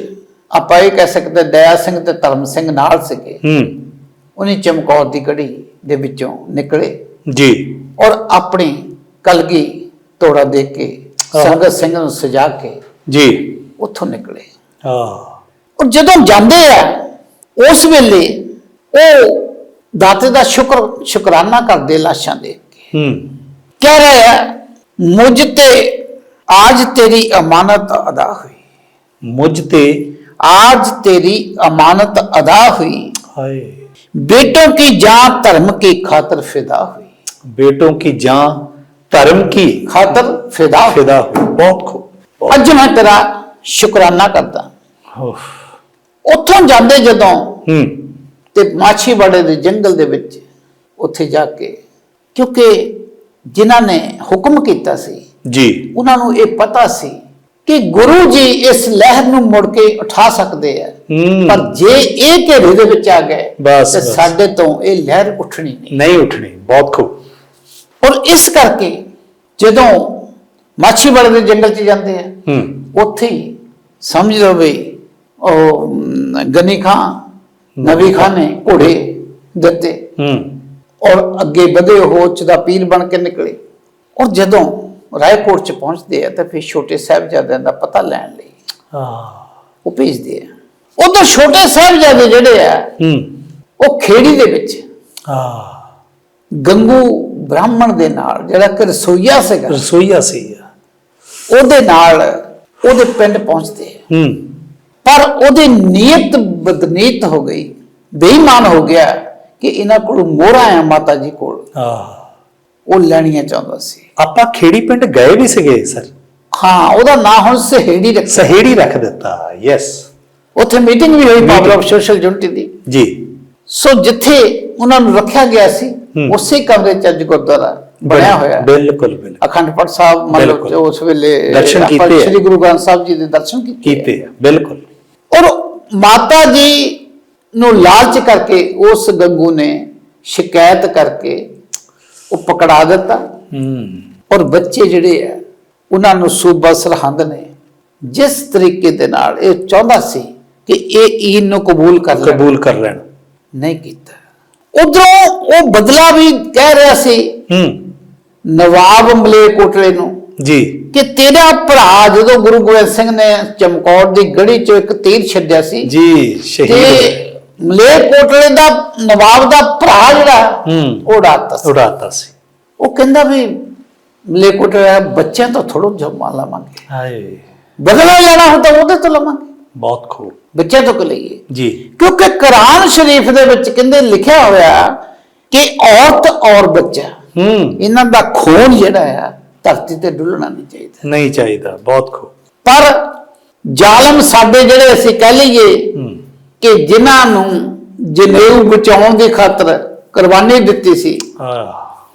ਆਪਾਂ ਇਹ ਕਹਿ ਸਕਦੇ ਦਇਆ ਸਿੰਘ ਤੇ ਧਰਮ ਸਿੰਘ ਨਾਲ ਸੀਗੇ ਹੂੰ। ਉਹਨੇ ਚਮਕੌਰ ਦੀ ਗੜੀ ਦੇ ਵਿੱਚੋਂ ਨਿਕਲੇ। ਜੀ। ਔਰ ਆਪਣੀ ਕਲਗੀ ਤੋੜਾ ਦੇ ਕੇ ਆਹ। ਸੰਗਤ ਸਿੰਘ ਨੂੰ ਸਜਾ ਕੇ ਜੀ ਉੱਥੋਂ ਨਿਕਲੇ ਆ ਔਰ ਜਦੋਂ ਜਾਂਦੇ ਆ ਉਸ ਵੇਲੇ ਉਹ ਦਾਤੇ ਦਾ ਸ਼ੁਕਰ ਸ਼ੁਕਰਾਨਾ ਕਰਦੇ ਲਾਸ਼ਾਂ ਦੇਖ ਕੇ ਹੂੰ ਕਹਿ ਰਹੇ ਆ ਮੁਝ ਤੇ ਆਜ ਤੇਰੀ ਅਮਾਨਤ ਅਦਾ ਹੋਈ ਮੁਝ ਤੇ आज तेरी अमानत अदा हुई ਹਾਏ बेटों की जान धर्म की खातर फिदा हुई बेटों की जान धर्म की खातर फिदा हुई फिदा हुई बहुत खूब ਅੱਜ ਮੈਂ ਤੇਰਾ ਸ਼ੁਕਰਾਨਾ ਕਰਦਾ उफ, ਉੱਥੋਂ ਜਾਂਦੇ ਜਦੋਂ हम्म ਤੇ ਮਾਛੀਵਾੜੇ ਦੇ ਜੰਗਲ ਦੇ ਵਿੱਚ ਉੱਥੇ ਜਾ ਕੇ ਕਿਉਂਕਿ ਜਿਨ੍ਹਾਂ ਨੇ ਹੁਕਮ ਕੀਤਾ ਸੀ जी ਉਹਨਾਂ ਨੂੰ ਇਹ ਪਤਾ ਸੀ ਕਿ ਗੁਰੂ ਜੀ ਇਸ ਲਹਿਰ ਨੂੰ ਮੁੜ ਕੇ ਉਠਾ ਸਕਦੇ ਆ हम्म ਪਰ ਜੇ ਇਹ ਘੇਰੇ ਦੇ ਵਿੱਚ ਆ ਗਏ ਬਸ, ਤੇ ਬਸ। ਸਾਡੇ ਤੋਂ ਇਹ ਲਹਿਰ ਉੱਠਣੀ ਨਹੀਂ नहीं उठनी बहुत खूब ਔਰ ਇਸ ਕਰਕੇ ਜਦੋਂ ਮਾਛੀ ਵਾਲੇ ਦੇ ਜੰਗਲ 'ਚ ਜਾਂਦੇ ਆ ਹੂੰ। ਉੱਥੇ ਸਮਝ ਲਓ ਵੀ ਉਹ ਗਨੀ ਖਾਂ ਨਬੀ ਖਾਂ ਨੇ ਘੋੜੇ ਦਿੱਤੇ। ਹੂੰ। ਔਰ ਅੱਗੇ ਵਧੇ ਉਹ ਚ ਦਾ ਪੀਰ ਬਣ ਕੇ ਨਿਕਲੇ। ਔਰ ਜਦੋਂ ਰਾਏਕੋਟ ਚ ਪਹੁੰਚਦੇ ਆ ਤਾਂ ਫਿਰ ਛੋਟੇ ਸਾਹਿਬਜ਼ਾਦਿਆਂ ਦਾ ਪਤਾ ਲੈਣ ਲਈ ਹਾਂ। ਉਹ ਭੇਜਦੇ ਆ। ਉਦੋਂ ਛੋਟੇ ਸਾਹਿਬਜ਼ਾਦੇ ਜਿਹੜੇ ਆ ਹੂੰ। ਉਹ ਖੇੜੀ ਦੇ ਵਿੱਚ ਹਾਂ। ਗੰਗੂ ਬ੍ਰਾਹਮਣ ਦੇ ਨਾਲ ਜਿਹੜਾ ਕਿ ਰਸੋਈਆ ਸੀਗਾ ਰਸੋਈਆ ਸੀ। ਉਹਦੇ ਨਾਲ ਉਹਦੇ ਪਿੰਡ ਪਹੁੰਚਦੇ ਹੂੰ। ਪਰ ਉਹਦੀ ਨੀਅਤ ਬਦਨੀਤ ਹੋ ਗਈ ਬੇਈਮਾਨ ਹੋ ਗਿਆ ਕਿ ਇਹਨਾਂ ਕੋਲ ਮੋਹਰਾ ਆ ਮਾਤਾ ਜੀ ਕੋਲ। ਹਾਂ ਉਹ ਲੈਣੀਆਂ ਚਾਹੁੰਦਾ ਸੀ। ਆਪਾਂ ਖੇੜੀ ਪਿੰਡ ਗਏ ਵੀ ਸੀਗੇ ਸਰ? ਹਾਂ ਉਹਦਾ ਨਾਂ ਹੁਣ ਸਹੇੜੀ ਰੱਖ ਸਹੇੜੀ ਰੱਖ ਦਿੱਤਾ ਯੈਸ ਉੱਥੇ ਮੀਟਿੰਗ ਵੀ ਹੋਈ ਪਾਵਰ ਆਫ ਸੋਸ਼ਲ ਯੂਨਿਟੀ ਦੀ। ਜੀ। ਸੋ ਜਿੱਥੇ ਉਹਨਾਂ ਨੂੰ ਰੱਖਿਆ ਗਿਆ ਸੀ ਉਸੇ ਕਮਰੇ ਚ ਅੱਜ ਗੁਰਦੁਆਰਾ ਬਣਿਆ ਹੋਇਆ। ਬਿਲਕੁਲ ਬਿਲਕੁਲ। ਅਖੰਡ ਪਾਠ ਸਾਹਿਬ ਮਤਲਬ ਉਸ ਵੇਲੇ ਦਰਸ਼ਨ ਕੀਤੇ। ਸ੍ਰੀ ਗੁਰੂ ਗ੍ਰੰਥ ਸਾਹਿਬ ਜੀ ਦੇ ਦਰਸ਼ਨ ਕੀਤੇ ਬਿਲਕੁਲ। ਔਰ ਮਾਤਾ ਜੀ ਨੂੰ ਲਾਲਚ ਕਰਕੇ ਉਸ ਗੰਗੂ ਨੇ ਸ਼ਿਕਾਇਤ ਕਰਕੇ ਉਹ ਪਕੜਾ ਦਿੱਤਾ। ਹੂੰ। ਔਰ ਬੱਚੇ ਜਿਹੜੇ ਆ ਉਹਨਾਂ ਨੂੰ ਸੂਬਾ ਸਰਹੰਦ ਨੇ ਜਿਸ ਤਰੀਕੇ ਦੇ ਨਾਲ ਇਹ ਚਾਹੁੰਦਾ ਸੀ ਕਿ ਇਹ ਈਨ ਨੂੰ ਕਬੂਲ ਕਰ ਲੈ ਕਬੂਲ ਕਰ ਲੈਣ। ਨਹੀਂ ਕੀਤਾ। ਉਧਰੋਂ ਉਹ ਬਦਲਾ ਵੀ ਕਹਿ ਰਿਹਾ ਸੀ ਹੂੰ। ਨਵਾਬ ਮਲੇਕੋਟਲੇ ਨੂੰ ਜੀ। ਕਿ ਤੇਰਾ ਭਰਾ ਜਦੋਂ ਗੁਰੂ ਗੋਬਿੰਦ ਸਿੰਘ ਨੇ ਚਮਕੌਰ ਦੀ ਗੜੀ ਚੋਂ ਇੱਕ ਤੀਰ ਛੱਡਿਆ ਸੀ ਜੀ ਤੇ ਸ਼ਹੀਦ ਮਲੇਕੋਟਲੇ ਦਾ ਨਵਾਬ ਦਾ ਭਰਾ ਜਿਹੜਾ ਹੂੰ। ਉਹ ਉਡਾਤਾ ਸੀ। ਉਡਾਤਾ ਸੀ। ਉਹ ਕਹਿੰਦਾ ਵੀ ਮਲੇਕੋਟਲੇ ਬੱਚਿਆਂ ਤੋਂ ਥੋੜੋ ਜਮਾ ਲਵਾਂਗੇ ਹਾਏ। ਬਦਲਾ ਲੈਣਾ ਹੁੰਦਾ ਉਹਦੇ ਤੋਂ ਲਵਾਂਗੇ। ਬਹੁਤ ਖੂਬ। ਬੱਚਿਆਂ ਤੋਂ ਕਿ ਲਈਏ? ਜੀ। ਕਿਉਂਕਿ ਕੁਰਾਨ ਸ਼ਰੀਫ ਦੇ ਵਿੱਚ ਕਹਿੰਦੇ ਲਿਖਿਆ ਹੋਇਆ ਕਿ ਔਰਤ ਔਰ ਬੱਚਾ। ਹੂੰ। ਇਹਨਾਂ ਦਾ ਖੂਨ ਜਿਹੜਾ ਆ ਧਰਤੀ ਤੇ ਡੁੱਲਣਾ ਨਹੀਂ ਚਾਹੀਦਾ। ਨਹੀਂ ਚਾਹੀਦਾ ਬਹੁਤ ਖੂਬ। ਪਰ ਜ਼ਾਲਮ ਸਾਡੇ ਜਿਹੜੇ ਅਸੀਂ ਕਹਿ ਲਈਏ ਕਿ ਜਿਨ੍ਹਾਂ ਨੂੰ ਜਨੇਊ ਬਚਾਉਣ ਦੀ ਖਾਤਰ ਕੁਰਬਾਨੀ ਦਿੱਤੀ ਸੀ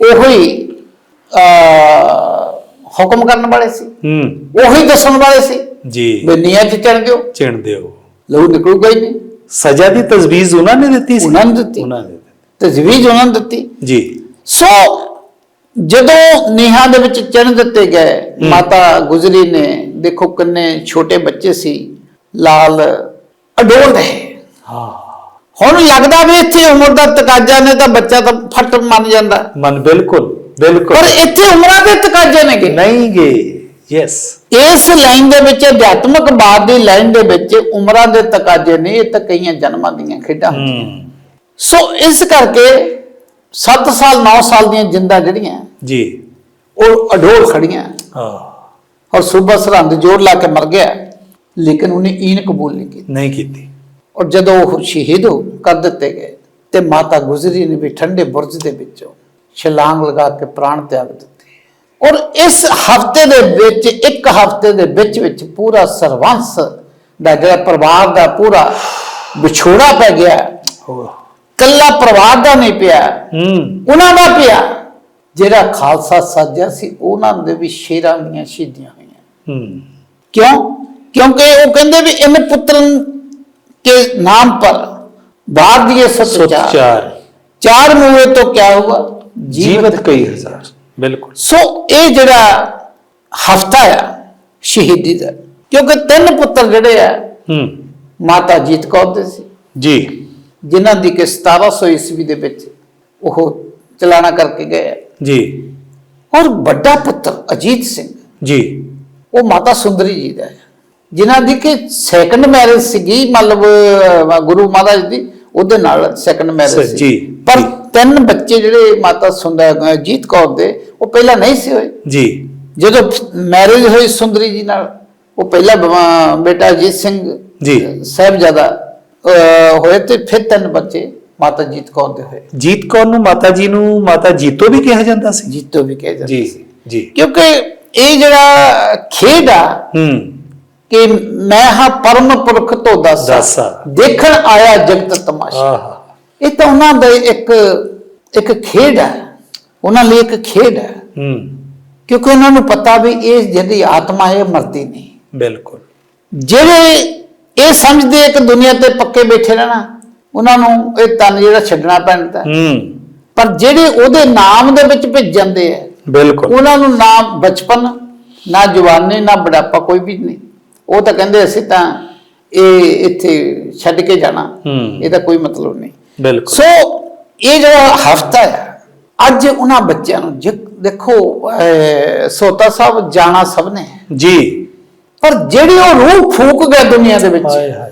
ਉਹੋ ਹੀ ਅਹ, ਹੁਕਮ ਕਰਨ ਵਾਲੇ ਸੀ। ਹੂੰ। ਉਹੀ ਦੱਸਣ ਵਾਲੇ ਸੀ। ਜੀ। ਵੀ ਨੀਆਂ ਚ ਦਿਓ ਚਿਣ ਦਿਓ। ਲਹੂ ਨਿਕਲੂਗਾ ਹੀ ਨਹੀਂ। ਸਜ਼ਾ ਦੀ ਤਜਵੀਜ਼ ਉਹਨਾਂ ਨੇ ਦਿੱਤੀ ਸੀ। ਉਹਨਾਂ ਨੇ ਦਿੱਤੀ। ਉਹਨਾਂ ਨੇ। ਤਜਵੀਜ਼ ਉਹਨਾਂ ਨੇ ਦਿੱਤੀ। ਜੀ। ਸੋ ਜਦੋਂ ਨੀਹਾਂ ਦੇ ਵਿੱਚ ਚਿਣ ਦਿੱਤੇ ਗਏ ਮਾਤਾ ਗੁਜਰੀ ਨੇ ਦੇਖੋ ਕਿੰਨੇ ਛੋਟੇ ਬੱਚੇ ਸੀ ਲਾਲ ਅਡੋਲ ਰਹੇ ਹਾਂ। ਹੁਣ ਲੱਗਦਾ ਵੀ ਇੱਥੇ ਉਮਰ ਦਾ ਤਕਾਜ਼ਾ ਨੇ ਤਾਂ ਬੱਚਾ ਤਾਂ ਫੱਟ ਮੰਨ ਜਾਂਦਾ। ਮਨ ਬਿਲਕੁਲ ਬਿਲਕੁਲ। ਪਰ ਇੱਥੇ ਉਮਰਾਂ ਦੇ ਤਕਾਜ਼ੇ ਨੇਗੇ। ਨਹੀਂ ਗਏ ਯੈਸ ਇਸ ਲਾਈਨ ਦੇ ਵਿੱਚ ਅਧਿਆਤਮਕ ਬਾਦ ਦੀ ਲਾਈਨ ਦੇ ਵਿੱਚ ਉਮਰਾਂ ਦੇ ਤਕਾਜ਼ੇ ਨਹੀਂ ਇਹ ਤਾਂ ਕਈਆਂ ਜਨਮਾਂ ਦੀਆਂ ਖੇਡਾਂ ਹੁੰਦੀਆਂ ਹੂੰ। ਸੋ ਇਸ ਕਰਕੇ 7 ਸਾਲ 9 ਸਾਲ ਦੀਆਂ ਜਿੰਦਾ ਜਿਹੜੀਆਂ ਜੀ। ਉਹ ਅਡੋਲ ਖੜੀਆਂ। ਹਾਂ। ਔਰ ਸੂਬਾ ਸਰਹੰਦ ਜੋਰ ਲਾ ਕੇ ਮਰ ਗਿਆ ਲੇਕਿਨ ਉਹਨੇ ਈਨ ਕਬੂਲ ਨਹੀਂ ਕੀਤੀ। ਨਹੀਂ ਕੀਤੀ। ਔਰ ਜਦੋਂ ਉਹ ਸ਼ਹੀਦ ਹੋ ਕਰ ਦਿੱਤੇ ਗਏ ਤੇ ਮਾਤਾ ਗੁਜਰੀ ਨੇ ਵੀ ਠੰਡੇ ਬੁਰਜ ਦੇ ਵਿੱਚੋਂ ਛਲਾਂਗ ਲਗਾ ਕੇ ਪ੍ਰਾਣ ਤਿਆਗ ਦਿੱਤੇ। ਔਰ ਇਸ ਹਫ਼ਤੇ ਦੇ ਵਿੱਚ ਇੱਕ ਹਫ਼ਤੇ ਦੇ ਵਿੱਚ ਵਿੱਚ ਪੂਰਾ ਸਰਵੰਸ ਦਾ ਜਿਹੜਾ ਪਰਿਵਾਰ ਦਾ ਪੂਰਾ ਵਿਛੋੜਾ ਪੈ ਗਿਆ। ਕੱਲਾ ਪਰਿਵਾਰ ਦਾ ਨਹੀਂ ਪਿਆ। ਉਹਨਾਂ ਦਾ ਪਿਆ। ਜਿਹੜਾ ਖਾਲਸਾ ਸਾਜਿਆ ਸੀ ਉਹਨਾਂ ਦੇ ਵੀ ਸ਼ੇਰਾਂ ਦੀਆਂ ਸ਼ਹੀਦੀਆਂ ਹੋਈਆਂ। ਕਿਉਂ? ਕਿਉਂਕਿ ਉਹ ਕਹਿੰਦੇ ਵੀ ਇਹਨੇ ਪੁੱਤਰ ਕੇ ਨਾਮ ਪਰ ਬਾਦ ਦਿਏ ਸਤਚਾਰ ਚਾਰ। ਮੂਹੇ ਤੋਂ ਕਿਆ ਹੁਆ ਜੀਵਤ ਕਈ ਹਜ਼ਾਰ। ਬਿਲਕੁਲ। ਸੋ ਇਹ ਜਿਹੜਾ ਹਫਤਾ ਆ ਸ਼ਹੀਦੀ ਦਾ ਕਿਉਂਕਿ ਤਿੰਨ ਪੁੱਤਰ ਜਿਹੜੇ ਆ ਹੂੰ। ਮਾਤਾ ਜੀਤ ਕੌਰ ਦੇ ਸੀ। ਜੀ। ਜਿਨ੍ਹਾਂ ਦੀ ਕਿ 1700 ਈਸਵੀ ਦੇ ਵਿੱਚ ਉਹ ਚਲਾਣਾ ਕਰਕੇ ਗਏ ਆ। ਜੀ। ਔਰ ਵੱਡਾ ਪੁੱਤਰ ਅਜੀਤ ਸਿੰਘ ਜੀ। ਉਹ ਮਾਤਾ ਸੁੰਦਰੀ ਜੀ ਦਾ ਹੈ ਜਿਨ੍ਹਾਂ ਦੀ ਕਿ ਸੈਕੰਡ ਮੈਰਿਜ ਸੀਗੀ ਮਤਲਬ ਗੁਰੂ ਮਹਾਰਾਜ ਦੀ ਉਹਦੇ ਨਾਲ ਸੈਕੰਡ ਮੈਰਿਜ ਸ- ਪਰ। ਤਿੰਨ ਬੱਚੇ ਜਿਹੜੇ ਮਾਤਾ ਸੁੰਦਰ ਜੀਤ ਕੌਰ ਦੇ ਉਹ ਪਹਿਲਾਂ ਨਹੀਂ ਸੀ ਹੋਏ। ਜੀ। ਜਦੋਂ ਮੈਰਿਜ ਹੋਈ ਸੁੰਦਰੀ ਜੀ ਨਾਲ ਉਹ ਪਹਿਲਾ ਬੇਟਾ ਅਜੀਤ ਸਿੰਘ ਜੀ। ਸਾਹਿਬਜ਼ਾਦਾ ਹੋਏ ਤੇ ਫਿਰ ਤਿੰਨ ਬੱਚੇ ਮਾਤਾ ਜੀਤ ਕੌਰ ਦੇ ਹੋਏ। ਜੀਤ ਕੌਰ ਨੂੰ ਮਾਤਾ ਜੀ ਨੂੰ ਮਾਤਾ ਜੀਤੋ ਵੀ ਕਿਹਾ ਜਾਂਦਾ ਸੀ? ਜੀਤੋ ਵੀ ਕਹੇ ਜਾਂਦੇ ਸੀ। ਜੀ। ਕਿਉਂਕਿ ਇਹ ਜਿਹੜਾ ਖੇਡ ਆ ਹੂੰ। ਕਿ ਮੈਂ ਹਾਂ ਪਰਮ ਪੁਰਖ ਤੋਂ ਦਾਸਾ। ਦਾਸਾ। ਦੇਖਣ ਆਇਆ ਜਗਤ ਤਮਾਸ਼ਾ। ਇਹ ਤਾਂ ਉਹਨਾਂ ਦਾ ਇੱਕ ਇੱਕ ਖੇਡ ਹੈ। ਉਹਨਾਂ ਲਈ ਇੱਕ ਖੇਡ ਹੈ। ਹੂੰ। ਕਿਉਂਕਿ ਉਹਨਾਂ ਨੂੰ ਪਤਾ ਵੀ ਇਹ ਜਿਹੜੀ ਆਤਮਾ ਹੈ ਇਹ ਮਰਦੀ ਨਹੀਂ। ਬਿਲਕੁਲ। ਜਿਹੜੇ ਇਹ ਸਮਝਦੇ ਆ ਕਿ ਦੁਨੀਆ ਤੇ ਪੱਕੇ ਬੈਠੇ ਰਹਿਣਾ ਉਹਨਾਂ ਨੂੰ ਇਹ ਤਨ ਜਿਹੜਾ ਛੱਡਣਾ ਪੈਂਦਾ ਹੂੰ। ਪਰ ਜਿਹੜੇ ਉਹਦੇ ਨਾਮ ਦੇ ਵਿੱਚ ਭਿੱਜ ਜਾਂਦੇ ਆ ਬਿਲਕੁਲ। ਉਹਨਾਂ ਨੂੰ ਨਾ ਬਚਪਨ ਨਾ ਜਵਾਨੀ ਨਾ ਬੁਢਾਪਾ ਕੋਈ ਵੀ ਨਹੀਂ। ਉਹ ਤਾਂ ਕਹਿੰਦੇ ਅਸੀਂ ਤਾਂ ਇਹ ਇੱਥੇ ਛੱਡ ਕੇ ਜਾਣਾ। ਹੂੰ। ਇਹਦਾ ਕੋਈ ਮਤਲਬ ਨਹੀਂ। ਬਿਲਕੁਲ। ਸੋ ਇਹ ਜਿਹੜਾ ਹਫਤਾ ਹੈ ਅੱਜ ਉਹਨਾਂ ਬੱਚਿਆਂ ਨੂੰ ਜਿ- ਦੇਖੋ ਸੋਤਾ ਸਾਹਿਬ ਜਾਣਾ ਸਭ ਨੇ। ਜੀ। ਪਰ ਜਿਹੜੀ ਉਹ ਰੂਹ ਫੂਕ ਗਿਆ ਦੁਨੀਆ ਦੇ ਵਿੱਚ ਹਾਏ ਹਾਏ।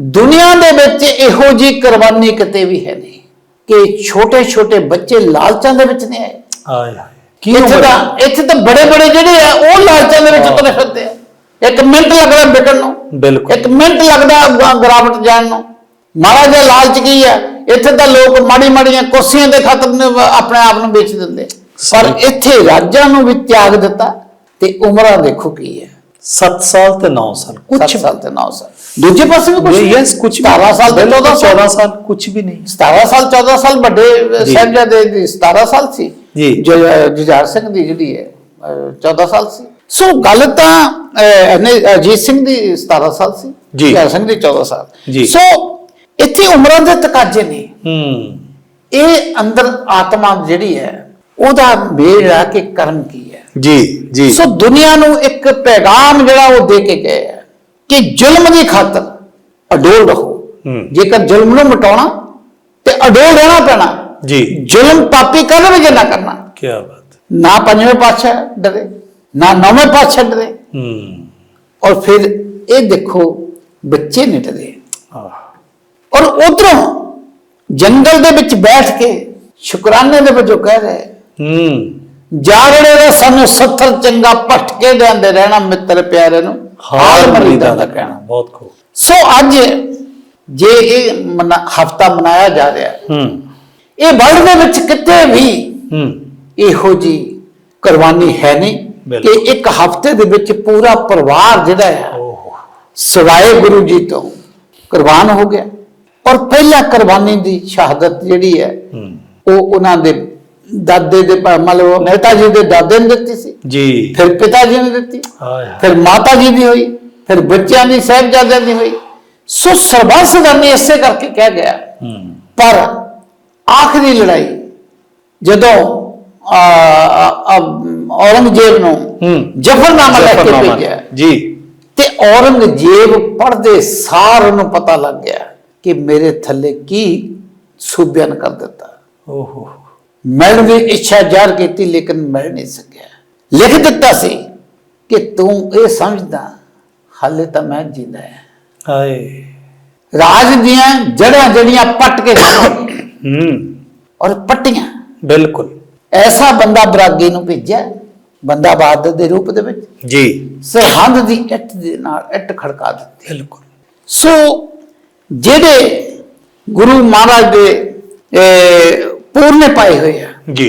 ਦੁਨੀਆ ਦੇ ਵਿੱਚ ਇਹੋ ਜੀ ਕੁਰਬਾਨੀ ਕਿਤੇ ਵੀ ਹੈ ਨਹੀਂ ਕਿ ਛੋਟੇ ਛੋਟੇ ਬੱਚੇ ਲਾਲਚਾਂ ਦੇ ਵਿੱਚ ਨਹੀਂ ਆਏ। ਹਾਏ ਹਾਏ। ਕੀ ਇੱਥੇ ਤਾਂ ਇੱਥੇ ਤਾਂ ਬੜੇ ਬੜੇ ਜਿਹੜੇ ਆ ਉਹ ਲਾਲਚਾਂ ਦੇ ਵਿੱਚ ਤੁਰੇ ਫਿਰਦੇ ਆ। ਇੱਕ ਮਿੰਟ ਲੱਗਦਾ ਵਿਕਣ ਨੂੰ। ਬਿਲਕੁਲ। ਇੱਕ ਮਿੰਟ ਲੱਗਦਾ ਗਿਰਾਵਟ ਜਾਣ ਨੂੰ। ਮਾੜਾ ਜਿਹਾ ਲਾਲਚ ਕੀ ਆ ਇੱਥੇ ਤਾਂ ਲੋਕ ਮਾੜੀ ਮਾੜੀਆਂ ਕੁਰਸੀਆਂ ਦੇ ਖਾਤਰ ਆਪਣੇ ਆਪ ਨੂੰ ਵੇਚ ਦਿੰਦੇ। ਪਰ। ਇੱਥੇ ਰਾਜਾਂ ਨੂੰ ਵੀ ਤਿਆਗ ਦਿੱਤਾ ਤੇ ਉਮਰਾਂ ਦੇਖੋ ਕੀ ਹੈ। 7 ਸਾਲ ਤੇ 9 ਸਾਲ। ਕੁਝ ਸਾਲ ਤੇ 9 ਸਾਲ। ਦੂਜੇ ਪਾਸੇ ਵੀ ਕੁਝ ਯੈਸ ਕੁਝ 17 ਸਾਲ ਤੇ 14 ਸਾਲ। 14 ਸਾਲ ਕੁਝ ਵੀ ਨਹੀਂ। 17 ਸਾਲ 14 ਸਾਲ ਵੱਡੇ ਜੀ। ਸਾਹਿਬਜ਼ਾਦੇ ਦੀ 17 ਸਾਲ ਸੀ। ਜੀ। ਜੁਝਾਰ ਸਿੰਘ ਦੀ ਜਿਹੜੀ ਹੈ ਅਹ, 14 ਸਾਲ ਸੀ। ਸੋ ਗੱਲ ਤਾਂ ਅਜੀਤ ਸਿੰਘ ਦੀ 17 ਸਾਲ ਸੀ। ਜੀ। ਜੁਝਾਰ ਸਿੰਘ ਦੀ 14 ਸਾਲ। ਸੋ ਇੱਥੇ ਉਮਰਾਂ ਦੇ ਤਕਾਜ਼ੇ ਨੇ। ਹੂੰ। ਇਹ ਅੰਦਰ ਆਤਮਾ ਜਿਹੜੀ ਹੈ ਉਹਦਾ ਮੇਲ ਆ ਕਿ ਕਰਮ ਕੀ ਹੈ। ਜੀ ਜੀ। ਸੋ ਦੁਨੀਆ ਨੂੰ ਇੱਕ ਪੈਗਾਮ ਜਿਹੜਾ ਉਹ ਦੇ ਕੇ ਗਏ ਹੈ ਕਿ ਜ਼ੁਲਮ ਦੀ ਖਾਤਰ ਅਡੋਲ ਰਹੋ। ਹੂੰ। ਜੇਕਰ ਜ਼ੁਲਮ ਨੂੰ ਮਿਟਾਉਣਾ ਤੇ ਅਡੋਲ ਰਹਿਣਾ ਪੈਣਾ। ਜੀ। ਜ਼ੁਲਮ ਪਾਪੀ ਕਦੇ ਵੀ ਜੇ ਨਾ ਕਰਨਾ। ਕੀ ਬਾਤ। ਨਾ ਪੰਜਵੇਂ ਪਾਤਸ਼ਾਹ ਡਰੇ ਨਾ ਨੌਵੇਂ ਪਾਤਸ਼ਾਹ ਡਰੇ। ਹੂੰ। ਔਰ ਫਿਰ ਇਹ ਦੇਖੋ ਬੱਚੇ ਨਹੀਂ ਡਰੇ। ਆਹ। ਔਰ ਉਧਰੋਂ ਜੰਗਲ ਦੇ ਵਿੱਚ ਬੈਠ ਕੇ ਸ਼ੁਕਰਾਨੇ ਦੇ ਵਜੋਂ ਕਹਿ ਰਹੇ ਹੂੰ। ਜਾਗੜੇ ਦਾ ਸਾਨੂੰ ਸੱਥਰ ਚੰਗਾ ਭਟਕੇ ਦੇ ਆਂਦੇ ਰਹਿਣਾ ਮਿੱਤਰ ਪਿਆਰੇ ਨੂੰ। ਹਾਲ ਮਰੀਦਾ ਦਾ ਕਹਿਣਾ। ਬਹੁਤ ਖੂਬ। ਸੋ ਅੱਜ ਜੇ ਇਹ ਹਫਤਾ ਮਨਾਇਆ ਜਾ ਰਿਹਾ ਹੈ, ਇਹ ਵਰਲਡ ਦੇ ਵਿੱਚ ਕਿਤੇ ਵੀ ਹੂੰ। ਇਹੋ ਜੀ ਕੁਰਬਾਨੀ ਹੈ ਨਹੀਂ। ਕਿ। ਇੱਕ ਹਫ਼ਤੇ ਦੇ ਵਿੱਚ ਪੂਰਾ ਪਰਿਵਾਰ ਜਿਹੜਾ ਹੈ ਸਵਾਏ ਗੁਰੂ ਜੀ ਤੋਂ ਕੁਰਬਾਨ ਹੋ ਗਿਆ। ਔਰ ਪਹਿਲਾ ਕੁਰਬਾਨੀ ਦੀ ਸ਼ਹਾਦਤ ਜਿਹੜੀ ਹੈ ਉਹ ਉਹਨਾਂ ਦੇ ਦਾਦੇ ਦੇ ਮਤਲਬ ਨੇਤਾ ਜੀ ਦੇ ਦਾਦੇ ਨੇ ਦਿੱਤੀ ਸੀ। ਜੀ। ਫਿਰ ਪਿਤਾ ਜੀ ਨੇ ਦਿੱਤੀ। ਫਿਰ ਮਾਤਾ ਜੀ ਦੀ ਹੋਈ। ਫਿਰ ਬੱਚਿਆਂ ਦੀ ਸਾਹਿਬਜ਼ਾਦਿਆਂ ਦੀ ਹੋਈ। ਸੋ ਸਰਬੰਸ ਕਰਨੀ ਇਸੇ ਕਰਕੇ ਕਹਿ ਗਿਆ। ਪਰ ਆਖਰੀ ਲੜਾਈ ਜਦੋਂ ਔਰੰਗਜ਼ੇਬ ਨੂੰ ਜਫਰਨਾਮਾ ਲੈ ਕੇ। ਭੇਜਿਆ। ਜੀ। ਤੇ ਔਰੰਗਜ਼ੇਬ ਪੜਦੇ ਸਾਰ ਨੂੰ ਪਤਾ ਲੱਗ ਗਿਆ। ਕਿ ਮੇਰੇ ਥੱਲੇ ਕੀ ਸੂਬਿਆਂ ਨੇ ਕਰ ਦਿੱਤਾ। ਓਹੋ। ਮਿਲਣ ਦੀ ਇੱਛਾ ਜ਼ਾਹਰ ਕੀਤੀ ਲੇਕਿਨ ਮਿਲ ਨਹੀਂ ਸਕਿਆ ਲਿਖ ਦਿੱਤਾ ਸੀ ਕਿ ਤੂੰ ਇਹ ਸਮਝਦਾ ਹਾਲੇ ਤਾਂ ਮੈਂ ਜਿੰਦਾ ਹਾਂ। ਹਾਏ। ਰਾਜ ਦੀਆਂ ਜੜਾਂ ਜਿਹੜੀਆਂ ਪੱਟ ਕੇ ਹੂੰ। ਔਰ ਪੱਟੀਆਂ। ਬਿਲਕੁਲ। ਐਸਾ ਬੰਦਾ ਬਰਾਗੀ ਨੂੰ ਭੇਜਿਆ ਬੰਦਾ ਬਹਾਦਰ ਦੇ ਰੂਪ ਦੇ ਵਿੱਚ। ਜੀ। ਸਰਹੰਦ ਦੀ ਇੱਟ ਦੇ ਨਾਲ ਇੱਟ ਖੜਕਾ ਦਿੱਤੀ। ਬਿਲਕੁਲ। ਸੋ ਜਿਹੜੇ ਗੁਰੂ ਮਹਾਰਾਜ ਦੇ ਪੂਰਨੇ ਪਾਏ ਹੋਏ ਆ। ਜੀ।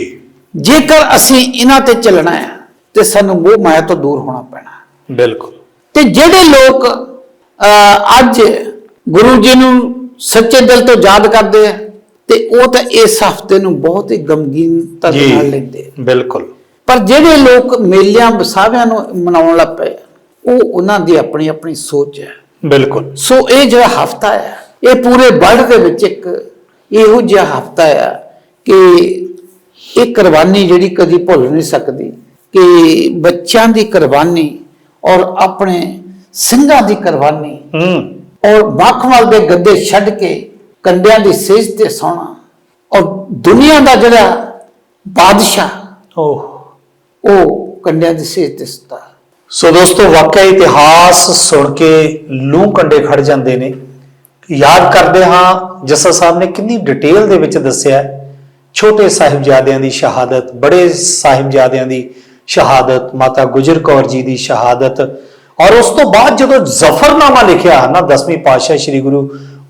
ਜੇਕਰ ਅਸੀਂ ਇਹਨਾਂ ਤੇ ਚੱਲਣਾ ਹੈ ਤੇ ਸਾਨੂੰ ਮੋਹ ਮਾਇਆ ਤੋਂ ਦੂਰ ਹੋਣਾ ਪੈਣਾ। ਬਿਲਕੁਲ। ਤੇ ਜਿਹੜੇ ਲੋਕ ਅੱਜ ਗੁਰੂ ਜੀ ਨੂੰ ਸੱਚੇ ਦਿਲ ਤੋਂ ਯਾਦ ਕਰਦੇ ਆ ਤੇ ਉਹ ਤਾਂ ਇਸ ਹਫ਼ਤੇ ਨੂੰ ਬਹੁਤ ਹੀ ਗਮਗੀਨਤਾ ਦੇ ਨਾਲ ਲੈਂਦੇ ਆ। ਬਿਲਕੁਲ। ਪਰ ਜਿਹੜੇ ਲੋਕ ਮੇਲਿਆਂ ਵਸਾਵਿਆਂ ਨੂੰ ਮਨਾਉਣ ਲੱਗ ਪਏ ਉਹ ਉਹਨਾਂ ਦੀ ਆਪਣੀ ਆਪਣੀ ਸੋਚ ਹੈ। ਬਿਲਕੁਲ। ਸੋ ਇਹ ਜਿਹੜਾ ਹਫਤਾ ਹੈ ਇਹ ਪੂਰੇ ਵਰਲਡ ਦੇ ਵਿੱਚ ਇੱਕ ਇਹੋ ਜਿਹਾ ਹਫਤਾ ਹੈ ਕਿ ਇਹ ਕੁਰਬਾਨੀ ਜਿਹੜੀ ਕਦੀ ਭੁੱਲ ਨਹੀਂ ਸਕਦੀ ਕਿ ਬੱਚਿਆਂ ਦੀ ਕੁਰਬਾਨੀ ਔਰ ਆਪਣੇ ਸਿੰਘਾਂ ਦੀ ਕੁਰਬਾਨੀ ਹੂੰ। ਔਰ ਮਖਮਲ ਦੇ ਗੱਦੇ ਛੱਡ ਕੇ ਕੰਡਿਆਂ ਦੀ ਸੇਜ ਤੇ ਸੌਣਾ ਔਰ ਦੁਨੀਆ ਦਾ ਜਿਹੜਾ ਬਾਦਸ਼ਾਹ ਓਹ। ਉਹ ਕੰਡਿਆਂ ਦੀ ਸੇਜ ਤੇ ਸੁੱਤਾ। ਸੋ ਦੋਸਤੋ, ਵਾਕਿਆ ਇਤਿਹਾਸ ਸੁਣ ਕੇ ਲੂੰ ਕੰਡੇ ਖੜ ਜਾਂਦੇ ਨੇ। ਯਾਦ ਕਰਦੇ ਹਾਂ, ਜੱਸਾ ਸਾਹਿਬ ਨੇ ਕਿੰਨੀ ਡਿਟੇਲ ਦੇ ਵਿੱਚ ਦੱਸਿਆ ਛੋਟੇ ਸਾਹਿਬਜ਼ਾਦਿਆਂ ਦੀ ਸ਼ਹਾਦਤ, ਬੜੇ ਸਾਹਿਬਜ਼ਾਦਿਆਂ ਦੀ ਸ਼ਹਾਦਤ, ਮਾਤਾ ਗੁਜਰ ਕੌਰ ਜੀ ਦੀ ਸ਼ਹਾਦਤ। ਔਰ ਉਸ ਤੋਂ ਬਾਅਦ ਜਦੋਂ ਜ਼ਫਰਨਾਮਾ ਲਿਖਿਆ, ਨਾ 10ਵੀਂ ਪਾਤਸ਼ਾਹ ਸ੍ਰੀ ਗੁਰੂ